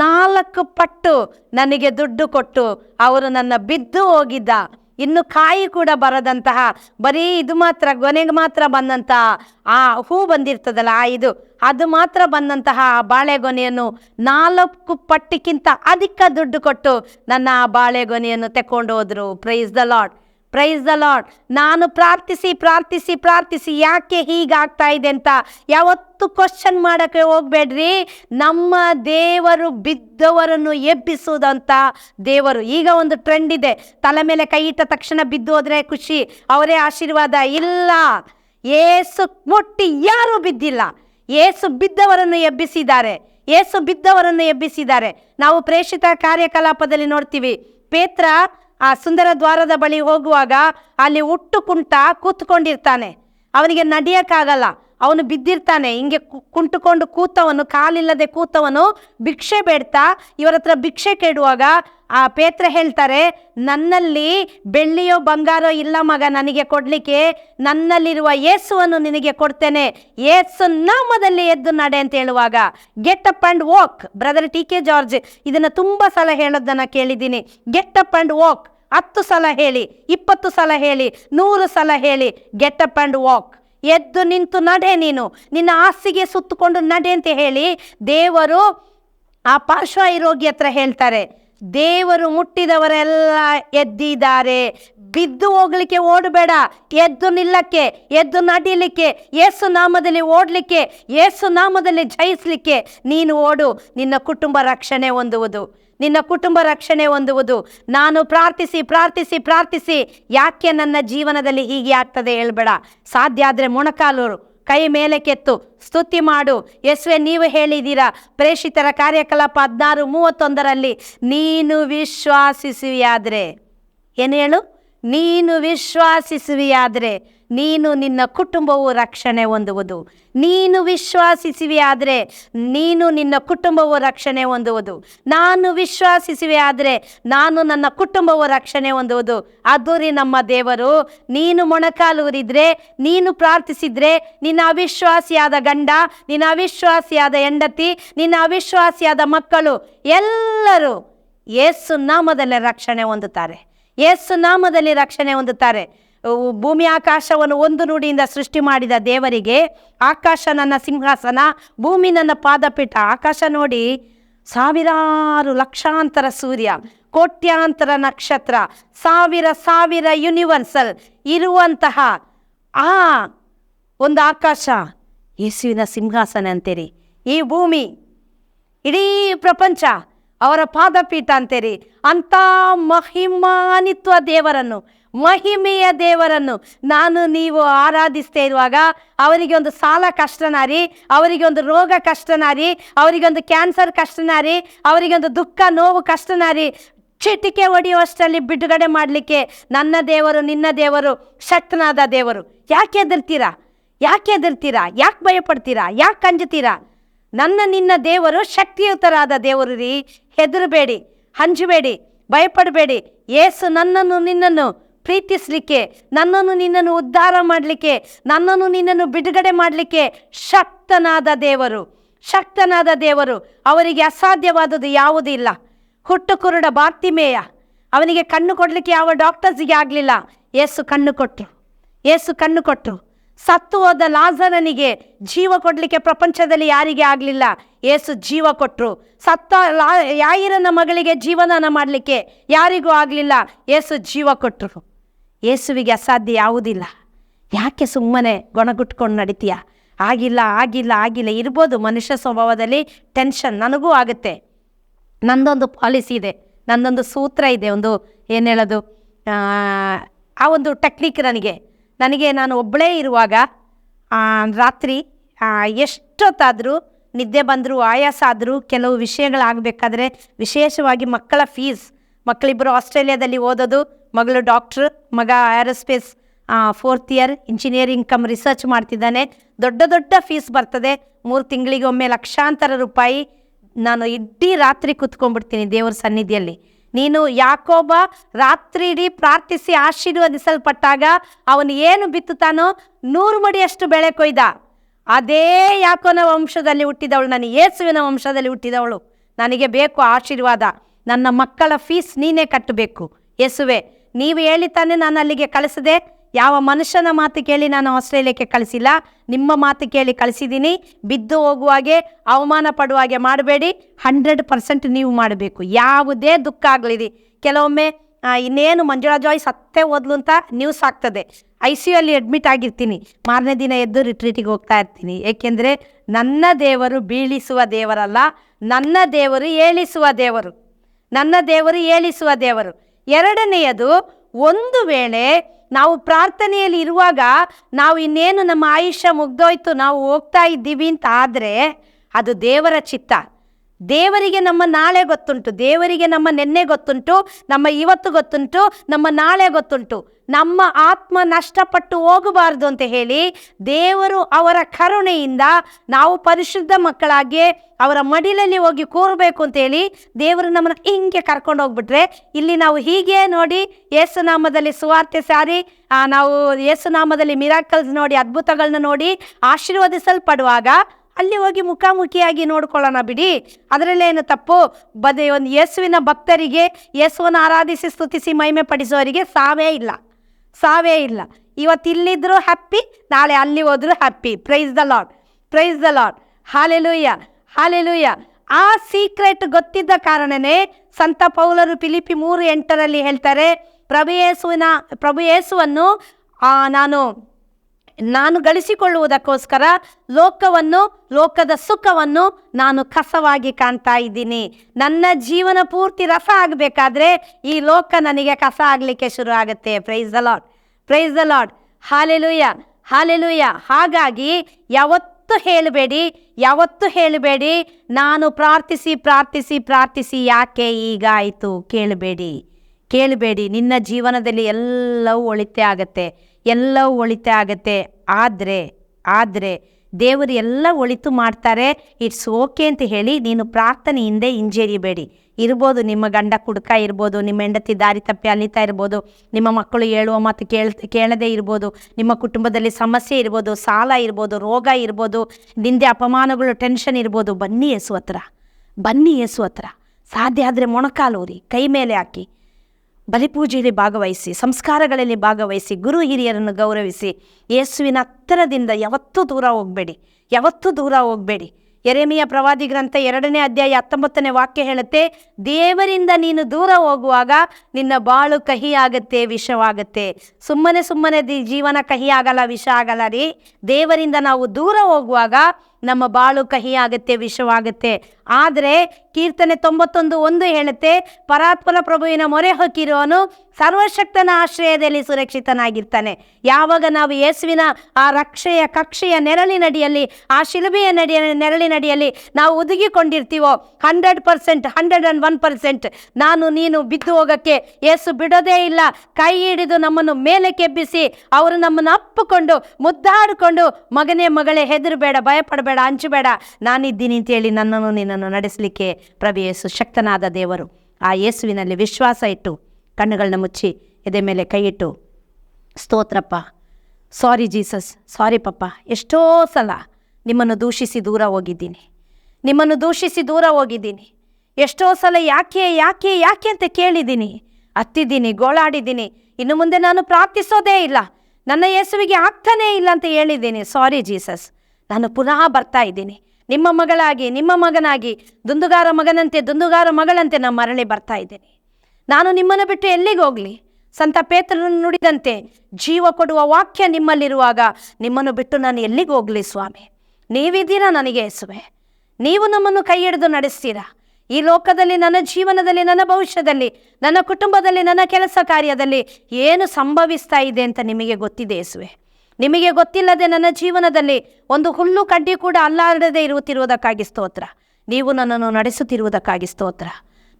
Speaker 1: ನಾಲ್ಕು ಪಟ್ಟು ನನಗೆ ದುಡ್ಡು ಕೊಟ್ಟು, ಅವರು ನನ್ನ ಬಿದ್ದು ಹೋಗಿದ್ದ. ಇನ್ನು ಕಾಯಿ ಕೂಡ ಬರದಂತಹ, ಬರೀ ಇದು ಮಾತ್ರ, ಗೊನೆಗೆ ಮಾತ್ರ ಬಂದಂತಹ ಆ ಹೂ ಬಂದಿರ್ತದಲ್ಲ ಆ ಇದು, ಅದು ಮಾತ್ರ ಬಂದಂತಹ ಆ ಬಾಳೆಗೊನೆಯನ್ನು ನಾಲ್ಕು ಪಟ್ಟಿಗಿಂತ ಅಧಿಕ ದುಡ್ಡು ಕೊಟ್ಟು ನನ್ನ ಆ ಬಾಳೆಗೊನೆಯನ್ನು ತೆಕ್ಕೊಂಡು ಹೋದರು. Praise the lord praise the lord ನಾನು ಪ್ರಾರ್ಥಿಸಿ ಪ್ರಾರ್ಥಿಸಿ ಪ್ರಾರ್ಥಿಸಿ ಯಾಕೆ ಹೀಗಾಗ್ತಾ ಇದೆ ಅಂತ ಯಾವತ್ತು ಕ್ವಶನ್ ಮಾಡೋಕ್ಕೆ ಹೋಗ್ಬೇಡ್ರಿ. ನಮ್ಮ ದೇವರು ಬಿದ್ದವರನ್ನು ಎಬ್ಬಿಸುವುದಂತ ದೇವರು. ಈಗ ಒಂದು ಟ್ರೆಂಡ್ ಇದೆ. ತಲೆ ಮೇಲೆ ಕೈ ಇಟ್ಟ ತಕ್ಷಣ ಬಿದ್ದು ಹೋದರೆ ಖುಷಿ, ಅವರೇ ಆಶೀರ್ವಾದ ಇಲ್ಲ. ಏಸು ಮುಟ್ಟಿ ಯಾರೂ ಬಿದ್ದಿಲ್ಲ. ಏಸು ಬಿದ್ದವರನ್ನು ಎಬ್ಬಿಸಿದ್ದಾರೆ. ಏಸು ಬಿದ್ದವರನ್ನು ಎಬ್ಬಿಸಿದ್ದಾರೆ. ನಾವು ಪ್ರೇಷಿತ ಕಾರ್ಯಕಲಾಪದಲ್ಲಿ ನೋಡ್ತೀವಿ. ಪೇತ್ರ ಆ ಸುಂದರ ದ್ವಾರದ ಬಳಿ ಹೋಗುವಾಗ ಅಲ್ಲಿ ಹುಟ್ಟು ಕುಂಟ ಕೂತ್ಕೊಂಡಿರ್ತಾನೆ. ಅವನಿಗೆ ನಡೆಯೋಕ್ಕಾಗಲ್ಲ. ಅವನು ಬಿದ್ದಿರ್ತಾನೆ. ಹಿಂಗೆ ಕುಂಟುಕೊಂಡು ಕೂತವನು, ಕಾಲಿಲ್ಲದೆ ಕೂತವನು ಭಿಕ್ಷೆ ಬೇಡ್ತಾ ಇವರ ಹತ್ರ ಭಿಕ್ಷೆ ಕೇಳುವಾಗ ಆ ಪೇತ್ರ ಹೇಳ್ತಾರೆ, ನನ್ನಲ್ಲಿ ಬೆಳ್ಳಿಯೋ ಬಂಗಾರೋ ಇಲ್ಲ ಮಗ, ನನಗೆ ಕೊಡ್ಲಿಕ್ಕೆ ನನ್ನಲ್ಲಿರುವ ಯೇಸುವನ್ನು ನಿನಗೆ ಕೊಡ್ತೇನೆ. ಯೇಸು ನಾಮದಲ್ಲಿ ಎದ್ದು ನಡೆ ಅಂತ ಹೇಳುವಾಗ get up and walk brother T K George ಇದನ್ನು ತುಂಬ ಸಲ ಹೇಳೋದನ್ನು ಕೇಳಿದ್ದೀನಿ. ಗೆಟ್ ಅಪ್ ಅಂಡ್ ವಾಕ್ ಹತ್ತು ಸಲ ಹೇಳಿ, ಇಪ್ಪತ್ತು ಸಲ ಹೇಳಿ, ನೂರು ಸಲ ಹೇಳಿ ಗೆಟ್ ಅಪ್ ಅಂಡ್ ವಾಕ್ ಎದ್ದು ನಿಂತು ನಡೆ ನೀನು. ನಿನ್ನ ಹಾಸಿಗೆ ಸುತ್ತಕೊಂಡು ನಡೆ ಅಂತ ಹೇಳಿ ದೇವರು ಆ ಪಾರ್ಶ್ವಾಯು ರೋಗಿ ಹತ್ರ ಹೇಳ್ತಾರೆ. ದೇವರು ಮುಟ್ಟಿದವರೆಲ್ಲ ಎದ್ದಿದ್ದಾರೆ. ಬಿದ್ದು ಹೋಗ್ಲಿಕ್ಕೆ ಓಡಬೇಡ. ಎದ್ದು ನಿಲ್ಲಕ್ಕೆ, ಎದ್ದು ನಡಿಲಿಕ್ಕೆ ಯೇಸು ನಾಮದಲ್ಲಿ ಓಡಲಿಕ್ಕೆ, ಏಸು ನಾಮದಲ್ಲಿ ಜಯಿಸಲಿಕ್ಕೆ ನೀನು ಓಡು. ನಿನ್ನ ಕುಟುಂಬ ರಕ್ಷಣೆ ಹೊಂದುವುದು. ನಿನ್ನ ಕುಟುಂಬ ರಕ್ಷಣೆ ಹೊಂದುವುದು. ನಾನು ಪ್ರಾರ್ಥಿಸಿ ಪ್ರಾರ್ಥಿಸಿ ಪ್ರಾರ್ಥಿಸಿ. ಯಾಕೆ ನನ್ನ ಜೀವನದಲ್ಲಿ ಹೀಗೆ ಆಗ್ತದೆ ಹೇಳ್ಬೇಡ. ಸಾಧ್ಯ ಆದರೆ ಮೊಣಕಾಲೂರು. ಕೈ ಮೇಲೆ ಕೆತ್ತು. ಸ್ತುತಿ ಮಾಡು. ಯಸ್ವೆ, ನೀವು ಹೇಳಿದ್ದೀರಾ, ಪ್ರೇಷಿತರ ಕಾರ್ಯಕಲಾಪ ಹದಿನಾರು, ಮೂವತ್ತೊಂದರಲ್ಲಿ ನೀನು ವಿಶ್ವಾಸಿಸುವಿಯಾದರೆ. ಏನು ಹೇಳು? ನೀನು ವಿಶ್ವಾಸಿಸುವಿಯಾದರೆ. ನೀನು ನಿನ್ನ ಕುಟುಂಬವು ರಕ್ಷಣೆ ಹೊಂದುವುದು. ನೀನು ವಿಶ್ವಾಸಿಸುವಿಯಾದರೆ ನೀನು ನಿನ್ನ ಕುಟುಂಬವು ರಕ್ಷಣೆ ಹೊಂದುವುದು. ನಾನು ವಿಶ್ವಾಸಿಸಿವೆ ಆದರೆ ನಾನು ನನ್ನ ಕುಟುಂಬವು ರಕ್ಷಣೆ ಹೊಂದುವುದು. ಅದು ನಮ್ಮ ದೇವರು. ನೀನು ಮೊಣಕಾಲೂರಿದ್ರೆ, ನೀನು ಪ್ರಾರ್ಥಿಸಿದ್ರೆ ನಿನ್ನ ಅವಿಶ್ವಾಸಿಯಾದ ಗಂಡ, ನಿನ್ನ ಅವಿಶ್ವಾಸಿಯಾದ ಹೆಂಡತಿ, ನಿನ್ನ ಅವಿಶ್ವಾಸಿಯಾದ ಮಕ್ಕಳು ಎಲ್ಲರೂ ಯೇಸು ನಾಮದಲ್ಲಿ ರಕ್ಷಣೆ ಹೊಂದುತ್ತಾರೆ. ಯೇಸು ನಾಮದಲ್ಲಿ ರಕ್ಷಣೆ ಹೊಂದುತ್ತಾರೆ. ಭೂಮಿ ಆಕಾಶವನ್ನು ಒಂದು ನುಡಿಯಿಂದ ಸೃಷ್ಟಿ ಮಾಡಿದ ದೇವರಿಗೆ ಆಕಾಶ ನನ್ನ ಸಿಂಹಾಸನ, ಭೂಮಿ ನನ್ನ ಪಾದಪೀಠ. ಆಕಾಶ ನೋಡಿ, ಸಾವಿರಾರು ಲಕ್ಷಾಂತರ ಸೂರ್ಯ, ಕೋಟ್ಯಾಂತರ ನಕ್ಷತ್ರ, ಸಾವಿರ ಸಾವಿರ ಯೂನಿವರ್ಸಲ್ ಇರುವಂತಹ ಆ ಒಂದು ಆಕಾಶ ಯೇಸುವಿನ ಸಿಂಹಾಸನ ಅಂತೀರಿ. ಈ ಭೂಮಿ, ಇಡೀ ಪ್ರಪಂಚ ಅವರ ಪಾದಪೀಠ ಅಂತೀರಿ. ಅಂಥ ಮಹಿಮಾನಿತ್ವ ದೇವರನ್ನು ಮಹಿಮೆಯ ದೇವರನ್ನು ನಾನು ನೀವು ಆರಾಧಿಸ್ತಾ ಇರುವಾಗ ಅವರಿಗೆ ಒಂದು ಸಾಲ ಕಷ್ಟನಾರಿ, ಅವರಿಗೆ ಒಂದು ರೋಗ ಕಷ್ಟನಾರಿ, ಅವರಿಗೆ ಅವರಿಗೊಂದು ಕ್ಯಾನ್ಸರ್ ಕಷ್ಟನಾರಿ, ಅವರಿಗೆ ಅವರಿಗೊಂದು ದುಃಖ ನೋವು ಕಷ್ಟನಾರಿ, ಚಿಟಿಕೆ ಹೊಡೆಯುವಷ್ಟರಲ್ಲಿ ಬಿಡುಗಡೆ ಮಾಡಲಿಕ್ಕೆ ನನ್ನ ದೇವರು, ನಿನ್ನ ದೇವರು, ಶಕ್ತನಾದ ದೇವರು. ಯಾಕೆ ಹೆದರ್ತೀರಾ? ಯಾಕೆ ಹೆದರ್ತೀರಾ? ಯಾಕೆ ಭಯಪಡ್ತೀರಾ? ಯಾಕೆ ಕಂಜುತ್ತೀರಾ ನನ್ನ, ನಿನ್ನ ದೇವರು ಶಕ್ತಿಯುತರಾದ ದೇವರು ರೀ. ಹೆದರಬೇಡಿ ಹಂಜಬೇಡಿ ಭಯಪಡಬೇಡಿ. ಏಸು ನನ್ನನ್ನು, ನಿನ್ನನ್ನು ಪ್ರೀತಿಸಲಿಕ್ಕೆ, ನನ್ನನ್ನು ನಿನ್ನನ್ನು ಉದ್ಧಾರ ಮಾಡಲಿಕ್ಕೆ, ನನ್ನನ್ನು ನಿನ್ನನ್ನು ಬಿಡುಗಡೆ ಮಾಡಲಿಕ್ಕೆ ಶಕ್ತನಾದ ದೇವರು ಶಕ್ತನಾದ ದೇವರು, ಅವರಿಗೆ ಅಸಾಧ್ಯವಾದದ್ದು ಯಾವುದೂ ಇಲ್ಲ. ಹುಟ್ಟು ಕುರುಡ ಬಾರ್ತಿಮೇಯ ಅವನಿಗೆ ಕಣ್ಣು ಕೊಡಲಿಕ್ಕೆ ಯಾವ ಡಾಕ್ಟರ್ಸಿಗೆ ಆಗಲಿಲ್ಲ. ಏಸು ಕಣ್ಣು ಕೊಟ್ಟರು ಏಸು ಕಣ್ಣು ಕೊಟ್ಟರು ಸತ್ತು ಹೋದ ಲಾಜರನಿಗೆ ಜೀವ ಕೊಡಲಿಕ್ಕೆ ಪ್ರಪಂಚದಲ್ಲಿ ಯಾರಿಗೆ ಆಗಲಿಲ್ಲ? ಏಸು ಜೀವ ಕೊಟ್ಟರು ಸತ್ತ ಲಾ ಯಾಯಿರನ ಮಗಳಿಗೆ ಜೀವನಾನ ಮಾಡಲಿಕ್ಕೆ ಯಾರಿಗೂ ಆಗಲಿಲ್ಲ. ಏಸು ಜೀವ ಕೊಟ್ಟರು ಯೇಸುವಿಗೆ ಅಸಾಧ್ಯ ಯಾವುದಿಲ್ಲ. ಯಾಕೆ ಸುಮ್ಮನೆ ಗೊಣಗುಟ್ಕೊಂಡು ನಡಿತೀಯ? ಆಗಿಲ್ಲ ಆಗಿಲ್ಲ ಆಗಿಲ್ಲ. ಇರ್ಬೋದು ಮನುಷ್ಯ ಸ್ವಭಾವದಲ್ಲಿ ಟೆನ್ಷನ್ ನನಗೂ ಆಗುತ್ತೆ. ನಂದೊಂದು ಪಾಲಿಸಿ ಇದೆ. ನಂದೊಂದು ಸೂತ್ರ ಇದೆ. ಒಂದು ಏನು ಹೇಳೋದು? ಆ, ಒಂದು ಟೆಕ್ನಿಕ್ ನನಗೆ. ನನಗೆ ನಾನು ಒಬ್ಬಳೇ ಇರುವಾಗ ರಾತ್ರಿ ಎಷ್ಟೊತ್ತಾದರೂ ನಿದ್ದೆ ಬಂದರೂ ಆಯಾಸ ಆದರೂ ಕೆಲವು ವಿಷಯಗಳಾಗಬೇಕಾದ್ರೆ ವಿಶೇಷವಾಗಿ ಮಕ್ಕಳ ಫೀಸ್ ಮಕ್ಕಳಿಬ್ಬರು ಆಸ್ಟ್ರೇಲಿಯಾದಲ್ಲಿ ಓದೋದು ಮಗಳು ಡಾಕ್ಟ್ರ್, ಮಗ aerospace fourth year engineering cum research ಮಾಡ್ತಿದ್ದಾನೆ. ದೊಡ್ಡ ದೊಡ್ಡ ಫೀಸ್ ಬರ್ತದೆ. ಮೂರು ತಿಂಗಳಿಗೆ ಒಮ್ಮೆ ಲಕ್ಷಾಂತರ ರೂಪಾಯಿ ನಾನು ಇಡೀ ರಾತ್ರಿ ಕುತ್ಕೊಂಡ್ಬಿಡ್ತೀನಿ ದೇವರ ಸನ್ನಿಧಿಯಲ್ಲಿ. ನೀನು ಯಾಕೋಬ ರಾತ್ರಿ ಇಡೀ ಪ್ರಾರ್ಥಿಸಿ ಆಶೀರ್ವದಿಸಲ್ಪಟ್ಟಾಗ ಅವನು ಏನು ಬಿತ್ತುತ್ತಾನೋ ನೂರು ಮಡಿಯಷ್ಟು ಬೆಳೆ ಕೊಯ್ದ. ಅದೇ ಯಾಕೋನ ವಂಶದಲ್ಲಿ ಹುಟ್ಟಿದವಳು, ನಾನು ಯೇಸುವಿನ ವಂಶದಲ್ಲಿ ಹುಟ್ಟಿದವಳು. ನನಗೆ ಬೇಕು ಆಶೀರ್ವಾದ. ನನ್ನ ಮಕ್ಕಳ ಫೀಸ್ ನೀನೇ ಕಟ್ಟಬೇಕು. ಯೇಸುವೆ ನೀವು ಹೇಳಿ ತಾನೆ ನಾನು ಅಲ್ಲಿಗೆ ಕಳಿಸದೆ. ಯಾವ ಮನುಷ್ಯನ ಮಾತು ಕೇಳಿ ನಾನು ಆಸ್ಟ್ರೇಲಿಯಾಕ್ಕೆ ಕಳಿಸಿಲ್ಲ. ನಿಮ್ಮ ಮಾತು ಕೇಳಿ ಕಳಿಸಿದ್ದೀನಿ. ಬಿದ್ದು ಹೋಗುವಾಗೆ ಅವಮಾನ ಪಡುವಾಗೆ ಮಾಡಬೇಡಿ. ಹಂಡ್ರೆಡ್ ಪರ್ಸೆಂಟ್ ನೀವು ಮಾಡಬೇಕು. ಯಾವುದೇ ದುಃಖ ಆಗಲಿದೆ ಕೆಲವೊಮ್ಮೆ ಇನ್ನೇನು ಮಂಜುಳಾ ಜಾಯ್ ಸತ್ತೇ ಓದ್ಲು ಅಂತ ನ್ಯೂಸ್ ಆಗ್ತದೆ. ಐ ಸಿ ಯು ಅಲ್ಲಿ ಅಡ್ಮಿಟ್ ಆಗಿರ್ತೀನಿ. ಮಾರನೇ ದಿನ ಎದ್ದು ರಿಟ್ರೀಟಿಗೆ ಹೋಗ್ತಾ ಇರ್ತೀನಿ. ಏಕೆಂದರೆ, ನನ್ನ ದೇವರು ಬೀಳಿಸುವ ದೇವರಲ್ಲ. ನನ್ನ ದೇವರು ಏಳಿಸುವ ದೇವರು. ನನ್ನ ದೇವರು ಏಳಿಸುವ ದೇವರು. ಎರಡನೆಯದು, ಒಂದು ವೇಳೆ ನಾವು ಪ್ರಾರ್ಥನೆಯಲ್ಲಿ ಇರುವಾಗ ನಾವು ಇನ್ನೇನು ನಮ್ಮ ಆಯುಷ್ಯ ಮುಗ್ದೋಯ್ತು, ನಾವು ಹೋಗ್ತಾ ಇದ್ದೀವಿ ಅಂತ ಆದರೆ ಅದು ದೇವರ ಚಿತ್ತ. ದೇವರಿಗೆ ನಮ್ಮ ನಾಳೆ ಗೊತ್ತುಂಟು, ದೇವರಿಗೆ ನಮ್ಮ ನೆನ್ನೆ ಗೊತ್ತುಂಟು, ನಮ್ಮ ಇವತ್ತು ಗೊತ್ತುಂಟು, ನಮ್ಮ ನಾಳೆ ಗೊತ್ತುಂಟು. ನಮ್ಮ ಆತ್ಮ ನಷ್ಟಪಟ್ಟು ಹೋಗಬಾರ್ದು ಅಂತ ಹೇಳಿ ದೇವರು ಅವರ ಕರುಣೆಯಿಂದ ನಾವು ಪರಿಶುದ್ಧ ಮಕ್ಕಳಾಗಿ ಅವರ ಮಡಿಲಲ್ಲಿ ಹೋಗಿ ಕೂರಬೇಕು ಅಂತ ಹೇಳಿ ದೇವರು ನಮ್ಮನ್ನು ಹಿಂಗೆ ಕರ್ಕೊಂಡು ಹೋಗ್ಬಿಟ್ರೆ ಇಲ್ಲಿ ನಾವು ಹೀಗೆ ನೋಡಿ ಯೇಸುನಾಮದಲ್ಲಿ ಸುವಾರ್ತೆ ಸಾರಿ ನಾವು ಯೇಸುನಾಮದಲ್ಲಿ ಮಿರಾಕಲ್ಸ್ ನೋಡಿ ಅದ್ಭುತಗಳನ್ನ ನೋಡಿ ಆಶೀರ್ವದಿಸಲ್ಪಡುವಾಗ ಅಲ್ಲಿ ಹೋಗಿ ಮುಖಾಮುಖಿಯಾಗಿ ನೋಡ್ಕೊಳ್ಳೋಣ ಬಿಡಿ. ಅದರಲ್ಲೇನು ತಪ್ಪು? ಬದ ಒಂದು ಯೇಸುವಿನ ಭಕ್ತರಿಗೆ, ಯೇಸುವನ್ನು ಆರಾಧಿಸಿ ಸ್ತುತಿಸಿ ಮಹಿಮೆ ಪಡಿಸೋರಿಗೆ ಸಾವೇ ಇಲ್ಲ. ಸಾವೇ ಇಲ್ಲ. ಇವತ್ತು ಇಲ್ಲಿದ್ದರೂ ಹ್ಯಾಪಿ ನಾಳೆ ಅಲ್ಲಿ ಹೋದರೂ happy praise the lord praise the lord hallelujah hallelujah ಆ ಸೀಕ್ರೆಟ್ ಗೊತ್ತಿದ್ದ ಕಾರಣನೇ ಸಂತ ಪೌಲರು ಫಿಲಿಪಿ ಮೂರು ಎಂಟರಲ್ಲಿ ಹೇಳ್ತಾರೆ, ಪ್ರಭು ಯೇಸುವಿನ, ಪ್ರಭು ಯೇಸುವನ್ನು ನಾನು ನಾನು ಗಳಿಸಿಕೊಳ್ಳುವುದಕ್ಕೋಸ್ಕರ ಲೋಕವನ್ನು, ಲೋಕದ ಸುಖವನ್ನು ನಾನು ಕಸವಾಗಿ ಕಾಣ್ತಾ ಇದ್ದೀನಿ. ನನ್ನ ಜೀವನ ಪೂರ್ತಿ ರಸ ಆಗಬೇಕಾದ್ರೆ ಈ ಲೋಕ ನನಗೆ ಕಸ ಆಗಲಿಕ್ಕೆ ಶುರು ಆಗುತ್ತೆ. Praise the lord praise the lord hallelujah hallelujah ಹಾಗಾಗಿ ಯಾವತ್ತೂ ಹೇಳಬೇಡಿ ಯಾವತ್ತೂ ಹೇಳಬೇಡಿ. ನಾನು ಪ್ರಾರ್ಥಿಸಿ ಪ್ರಾರ್ಥಿಸಿ ಪ್ರಾರ್ಥಿಸಿ ಯಾಕೆ ಈಗ ಆಯಿತು ಕೇಳಬೇಡಿ. ಕೇಳಬೇಡಿ. ನಿನ್ನ ಜೀವನದಲ್ಲಿ ಎಲ್ಲವೂ ಒಳಿತೆ ಆಗತ್ತೆ. ಎಲ್ಲವೂ ಒಳಿತೆ ಆಗುತ್ತೆ. ಆದರೆ ಆದರೆ ದೇವರು ಎಲ್ಲ ಒಳಿತು ಮಾಡ್ತಾರೆ. ಇಟ್ಸ್ ಓಕೆ ಅಂತ ಹೇಳಿ ನೀನು ಪ್ರಾರ್ಥನೆ ಹಿಂದೆ ಹಿಂಜರಿಬೇಡಿ. ಇರ್ಬೋದು ನಿಮ್ಮ ಗಂಡ ಕುಡ್ಕ, ಇರ್ಬೋದು ನಿಮ್ಮ ಹೆಂಡತಿ ದಾರಿ ತಪ್ಪಿ ಅಲಿತಾ ಇರ್ಬೋದು, ನಿಮ್ಮ ಮಕ್ಕಳು ಹೇಳುವ ಮಾತು ಕೇಳ್, ಕೇಳದೇ ಇರ್ಬೋದು, ನಿಮ್ಮ ಕುಟುಂಬದಲ್ಲಿ ಸಮಸ್ಯೆ ಇರ್ಬೋದು, ಸಾಲ ಇರ್ಬೋದು, ರೋಗ ಇರ್ಬೋದು, ನಿಂದೆ ಅಪಮಾನಗಳು, ಟೆನ್ಷನ್ ಇರ್ಬೋದು, ಬನ್ನಿ ಎಸು ಹತ್ರ. ಬನ್ನಿ ಎಸು ಹತ್ರ. ಸಾಧ್ಯ ಆದರೆ ಮೊಣಕಾಲೂರಿ, ಕೈ ಮೇಲೆ ಹಾಕಿ. ಬಲಿಪೂಜೆಯಲ್ಲಿ ಭಾಗವಹಿಸಿ, ಸಂಸ್ಕಾರಗಳಲ್ಲಿ ಭಾಗವಹಿಸಿ, ಗುರು ಹಿರಿಯರನ್ನು ಗೌರವಿಸಿ, ಯೇಸುವಿನ ಹತ್ತಿರದಿಂದ ಯಾವತ್ತೂ ದೂರ ಹೋಗಬೇಡಿ, ಯಾವತ್ತೂ ದೂರ ಹೋಗಬೇಡಿ. ಎರೆಮಿಯ ಪ್ರವಾದಿ ಗ್ರಂಥ ಎರಡನೇ ಅಧ್ಯಾಯ ಹತ್ತೊಂಬತ್ತನೇ ವಾಕ್ಯ ಹೇಳುತ್ತೆ, ದೇವರಿಂದ ನೀನು ದೂರ ಹೋಗುವಾಗ ನಿನ್ನ ಬಾಳು ಕಹಿ ಆಗತ್ತೆ ವಿಷವಾಗತ್ತೆ. ಸುಮ್ಮನೆ ಸುಮ್ಮನೆ ಜೀವನ ಕಹಿ ಆಗಲ್ಲ ವಿಷ ಆಗಲ್ಲ ರೀ. ದೇವರಿಂದ ನಾವು ದೂರ ಹೋಗುವಾಗ ನಮ್ಮ ಬಾಳು ಕಹಿ ಆಗುತ್ತೆ ವಿಷವಾಗುತ್ತೆ. ಆದರೆ ಕೀರ್ತನೆ ತೊಂಬತ್ತೊಂದು ಒಂದು ಹೇಳುತ್ತೆ ಪರಾತ್ಮನ ಪ್ರಭುವಿನ ಮೊರೆ ಹೊಕ್ಕಿರೋನು ಸರ್ವಶಕ್ತನ ಆಶ್ರಯದಲ್ಲಿ ಸುರಕ್ಷಿತನಾಗಿರ್ತಾನೆ. ಯಾವಾಗ ನಾವು ಯೇಸುವಿನ ಆ ರಕ್ಷೆಯ ಕಕ್ಷೆಯ ನೆರಳಿನಡಿಯಲ್ಲಿ ಆ ಶಿಲುಬೆಯ ನಡಿಯ ನೆರಳಿನಡಿಯಲ್ಲಿ ನಾವು ಒದಗಿಕೊಂಡಿರ್ತೀವೋ, hundred percent, hundred and one percent ನಾನು ನೀನು ಬಿದ್ದು ಹೋಗೋಕ್ಕೆ ಯೇಸು ಬಿಡೋದೇ ಇಲ್ಲ. ಕೈ ಹಿಡಿದು ನಮ್ಮನ್ನು ಮೇಲೆ ಕೆಬ್ಬಿಸಿ, ಅವರು ನಮ್ಮನ್ನು ಅಪ್ಪಿಕೊಂಡು, ಮುದ್ದಾಡಿಕೊಂಡು ಮಗನೇ ಮಗಳೇ, ಹೆದರಬೇಡ, ಭಯಪಡಬೇಡ. ಹಂಚಬೇಡ ನಾನಿದ್ದೀನಿ ಅಂತೇಳಿ ನನ್ನನ್ನು ನಿನ್ನನ್ನು ನಡೆಸಲಿಕ್ಕೆ ಪ್ರಭು ಯೇಸು ಶಕ್ತನಾದ ದೇವರು. ಆ ಯೇಸುವಿನಲ್ಲಿ ವಿಶ್ವಾಸ ಇಟ್ಟು, ಕಣ್ಣುಗಳನ್ನ ಮುಚ್ಚಿ, ಎದೆ ಮೇಲೆ ಕೈ ಇಟ್ಟು, ಸ್ತೋತ್ರಪ್ಪ. ಸಾರಿ ಜೀಸಸ್ ಸಾರಿ ಪಪ್ಪ. ಎಷ್ಟೋ ಸಲ ನಿಮ್ಮನ್ನು ದೂಷಿಸಿ ದೂರ ಹೋಗಿದ್ದೀನಿ. ನಿಮ್ಮನ್ನು ದೂಷಿಸಿ ದೂರ ಹೋಗಿದ್ದೀನಿ. ಎಷ್ಟೋ ಸಲ ಯಾಕೆ ಯಾಕೆ ಯಾಕೆ ಅಂತ ಕೇಳಿದ್ದೀನಿ. ಹತ್ತಿದ್ದೀನಿ, ಗೋಳಾಡಿದ್ದೀನಿ. ಇನ್ನು ಮುಂದೆ ನಾನು ಪ್ರಾರ್ಥಿಸೋದೇ ಇಲ್ಲ. ನನ್ನ ಯೇಸುವಿಗೆ ಆಗ್ತಾನೇ ಇಲ್ಲ ಅಂತ ಹೇಳಿದ್ದೀನಿ. ಸಾರಿ ಜೀಸಸ್ ನಾನು ಪುನಃ ಬರ್ತಾ ಇದ್ದೀನಿ. ನಿಮ್ಮ ಮಗಳಾಗಿ, ನಿಮ್ಮ ಮಗನಾಗಿ, ದುಂದುಗಾರ ಮಗನಂತೆ, ದುಂದುಗಾರ ಮಗಳಂತೆ ನಾನು ಮರಳಿ ಬರ್ತಾ ಇದ್ದೀನಿ. ನಾನು ನಿಮ್ಮನ್ನು ಬಿಟ್ಟು ಎಲ್ಲಿಗೆ ಹೋಗಲಿ? ಸಂತ ಪೇತ್ರನನ್ನು ನುಡಿದಂತೆ ಜೀವ ಕೊಡುವ ವಾಕ್ಯ ನಿಮ್ಮಲ್ಲಿರುವಾಗ ನಿಮ್ಮನ್ನು ಬಿಟ್ಟು ನಾನು ಎಲ್ಲಿಗೆ ಹೋಗಲಿ ಸ್ವಾಮಿ? ನೀವಿದ್ದೀರಾ ನನಗೆ ಯೇಸುವೆ? ನೀವು ನಮ್ಮನ್ನು ಕೈ ಹಿಡಿದು ನಡೆಸ್ತೀರಾ? ಈ ಲೋಕದಲ್ಲಿ, ನನ್ನ ಜೀವನದಲ್ಲಿ, ನನ್ನ ಭವಿಷ್ಯದಲ್ಲಿ, ನನ್ನ ಕುಟುಂಬದಲ್ಲಿ, ನನ್ನ ಕೆಲಸ ಕಾರ್ಯದಲ್ಲಿ ಏನು ಸಂಭವಿಸ್ತಾ ಇದೆ ಅಂತ ನಿಮಗೆ ಗೊತ್ತಿದೆ ಯೇಸುವೆ. ನಿಮಗೆ ಗೊತ್ತಿಲ್ಲದೆ ನನ್ನ ಜೀವನದಲ್ಲಿ ಒಂದು ಹುಲ್ಲು ಕಡ್ಡಿ ಕೂಡ ಅಲ್ಲಾಡದೆ ಇರುತ್ತಿರುವುದಕ್ಕಾಗಿ ಸ್ತೋತ್ರ. ನೀವು ನನ್ನನ್ನು ನಡೆಸುತ್ತಿರುವುದಕ್ಕಾಗಿ ಸ್ತೋತ್ರ.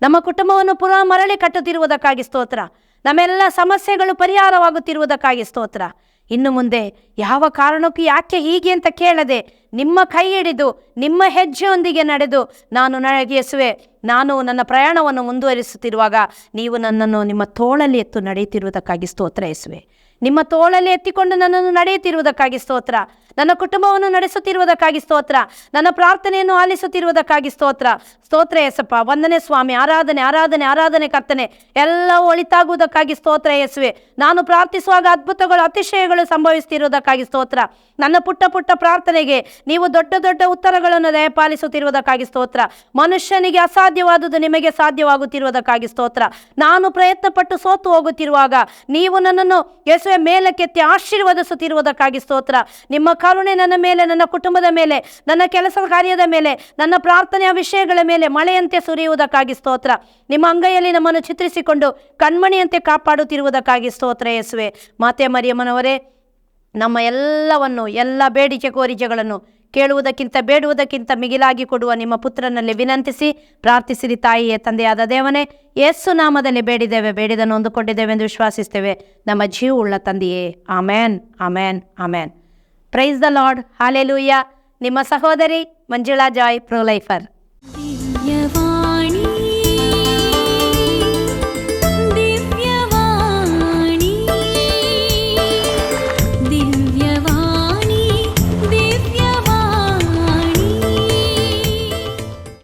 Speaker 1: ನಮ್ಮ ಕುಟುಂಬವನ್ನು ಪುನಃ ಮರಳಿ ಕಟ್ಟುತ್ತಿರುವುದಕ್ಕಾಗಿ ಸ್ತೋತ್ರ. ನಮ್ಮೆಲ್ಲ ಸಮಸ್ಯೆಗಳು ಪರಿಹಾರವಾಗುತ್ತಿರುವುದಕ್ಕಾಗಿ ಸ್ತೋತ್ರ. ಇನ್ನು ಮುಂದೆ ಯಾವ ಕಾರಣಕ್ಕೂ ಯಾಕೆ ಹೀಗೆ ಅಂತ ಕೇಳದೆ ನಿಮ್ಮ ಕೈ ಹಿಡಿದು, ನಿಮ್ಮ ಹೆಜ್ಜೆಯೊಂದಿಗೆ ನಡೆದು ನಾನು ನನಗೆ ಯೇಸುವೆ ನಾನು ನನ್ನ ಪ್ರಯಾಣವನ್ನು ಮುಂದುವರಿಸುತ್ತಿರುವಾಗ ನೀವು ನನ್ನನ್ನು ನಿಮ್ಮ ತೋಳಲ್ಲಿ ಎತ್ತು ನಡೆಯುತ್ತಿರುವುದಕ್ಕಾಗಿ ಸ್ತೋತ್ರ ಯೇಸುವೆ ನಿಮ್ಮ ತೋಳಲ್ಲಿ ಎತ್ತಿಕೊಂಡು ನನ್ನನ್ನು ನಡೆಯುತ್ತಿರುವುದಕ್ಕಾಗಿ ಸ್ತೋತ್ರ. ನನ್ನ ಕುಟುಂಬವನ್ನು ನಡೆಸುತ್ತಿರುವುದಕ್ಕಾಗಿ ಸ್ತೋತ್ರ. ನನ್ನ ಪ್ರಾರ್ಥನೆಯನ್ನು ಆಲಿಸುತ್ತಿರುವುದಕ್ಕಾಗಿ ಸ್ತೋತ್ರ. ಸ್ತೋತ್ರ ಯಸಪ್ಪ, ವಂದನೆ ಸ್ವಾಮಿ, ಆರಾಧನೆ ಆರಾಧನೆ ಆರಾಧನೆ ಕರ್ತನೆ ಎಲ್ಲ ಒಳಿತಾಗುವುದಕ್ಕಾಗಿ ಸ್ತೋತ್ರ ಯಸುವೆ. ನಾನು ಪ್ರಾರ್ಥಿಸುವಾಗ ಅದ್ಭುತಗಳು, ಅತಿಶಯಗಳು ಸಂಭವಿಸುತ್ತಿರುವುದಕ್ಕಾಗಿ ಸ್ತೋತ್ರ. ನನ್ನ ಪುಟ್ಟ ಪುಟ್ಟ ಪ್ರಾರ್ಥನೆಗೆ ನೀವು ದೊಡ್ಡ ದೊಡ್ಡ ಉತ್ತರಗಳನ್ನು ದಯಪಾಲಿಸುತ್ತಿರುವುದಕ್ಕಾಗಿ ಸ್ತೋತ್ರ. ಮನುಷ್ಯನಿಗೆ ಅಸಾಧ್ಯವಾದುದು ನಿಮಗೆ ಸಾಧ್ಯವಾಗುತ್ತಿರುವುದಕ್ಕಾಗಿ ಸ್ತೋತ್ರ. ನಾನು ಪ್ರಯತ್ನಪಟ್ಟು ಸೋತು ಹೋಗುತ್ತಿರುವಾಗ ನೀವು ನನ್ನನ್ನು ಯೇಸುವೆ ಮೇಲಕ್ಕೆತ್ತಿ ಆಶೀರ್ವದಿಸುತ್ತಿರುವುದಕ್ಕಾಗಿ ಸ್ತೋತ್ರ. ನಿಮ್ಮ ಕರುಣೆ ನನ್ನ ಮೇಲೆ, ನನ್ನ ಕುಟುಂಬದ ಮೇಲೆ, ನನ್ನ ಕೆಲಸ ಕಾರ್ಯದ ಮೇಲೆ, ನನ್ನ ಪ್ರಾರ್ಥನೆಯ ವಿಷಯಗಳ ಮೇಲೆ ಮಳೆಯಂತೆ ಸುರಿಯುವುದಕ್ಕಾಗಿ ಸ್ತೋತ್ರ. ನಿಮ್ಮ ಅಂಗೈಯಲ್ಲಿ ನಮ್ಮನ್ನು ಚಿತ್ರಿಸಿಕೊಂಡು ಕಣ್ಮಣಿಯಂತೆ ಕಾಪಾಡುತ್ತಿರುವುದಕ್ಕಾಗಿ ಸ್ತೋತ್ರ ಯೇಸುವೆ. ಮಾತೆ ಮರಿಯಮ್ಮನವರೇ, ನಮ್ಮ ಎಲ್ಲವನ್ನು, ಎಲ್ಲ ಬೇಡಿಕೆ ಕೋರಿಕೆಗಳನ್ನು ಕೇಳುವುದಕ್ಕಿಂತ, ಬೇಡುವುದಕ್ಕಿಂತ ಮಿಗಿಲಾಗಿ ಕೊಡುವ ನಿಮ್ಮ ಪುತ್ರನಲ್ಲಿ ವಿನಂತಿಸಿ ಪ್ರಾರ್ಥಿಸಿರಿ ತಾಯಿಯೇ, ತಂದೆಯಾದ ದೇವನೇ. ಯೇಸು ನಾಮದಲ್ಲಿ ಬೇಡಿದ್ದೇವೆ, ಬೇಡಿದನ್ನು ಹೊಂದಿಕೊಂಡಿದ್ದೇವೆ ಎಂದು ವಿಶ್ವಾಸಿಸ್ತೇವೆ. ನಮ್ಮ ಜೀವ ಉಳ್ಳ ತಂದೆಯೇ. Amen amen amen. Praise the lord hallelujah ನಿಮ್ಮ ಸಹೋದರಿ ಮಂಜುಳಾ ಜಾಯ್ ಪ್ರೊಲೈಫರ್
Speaker 2: ದಿವ್ಯವಾಣಿ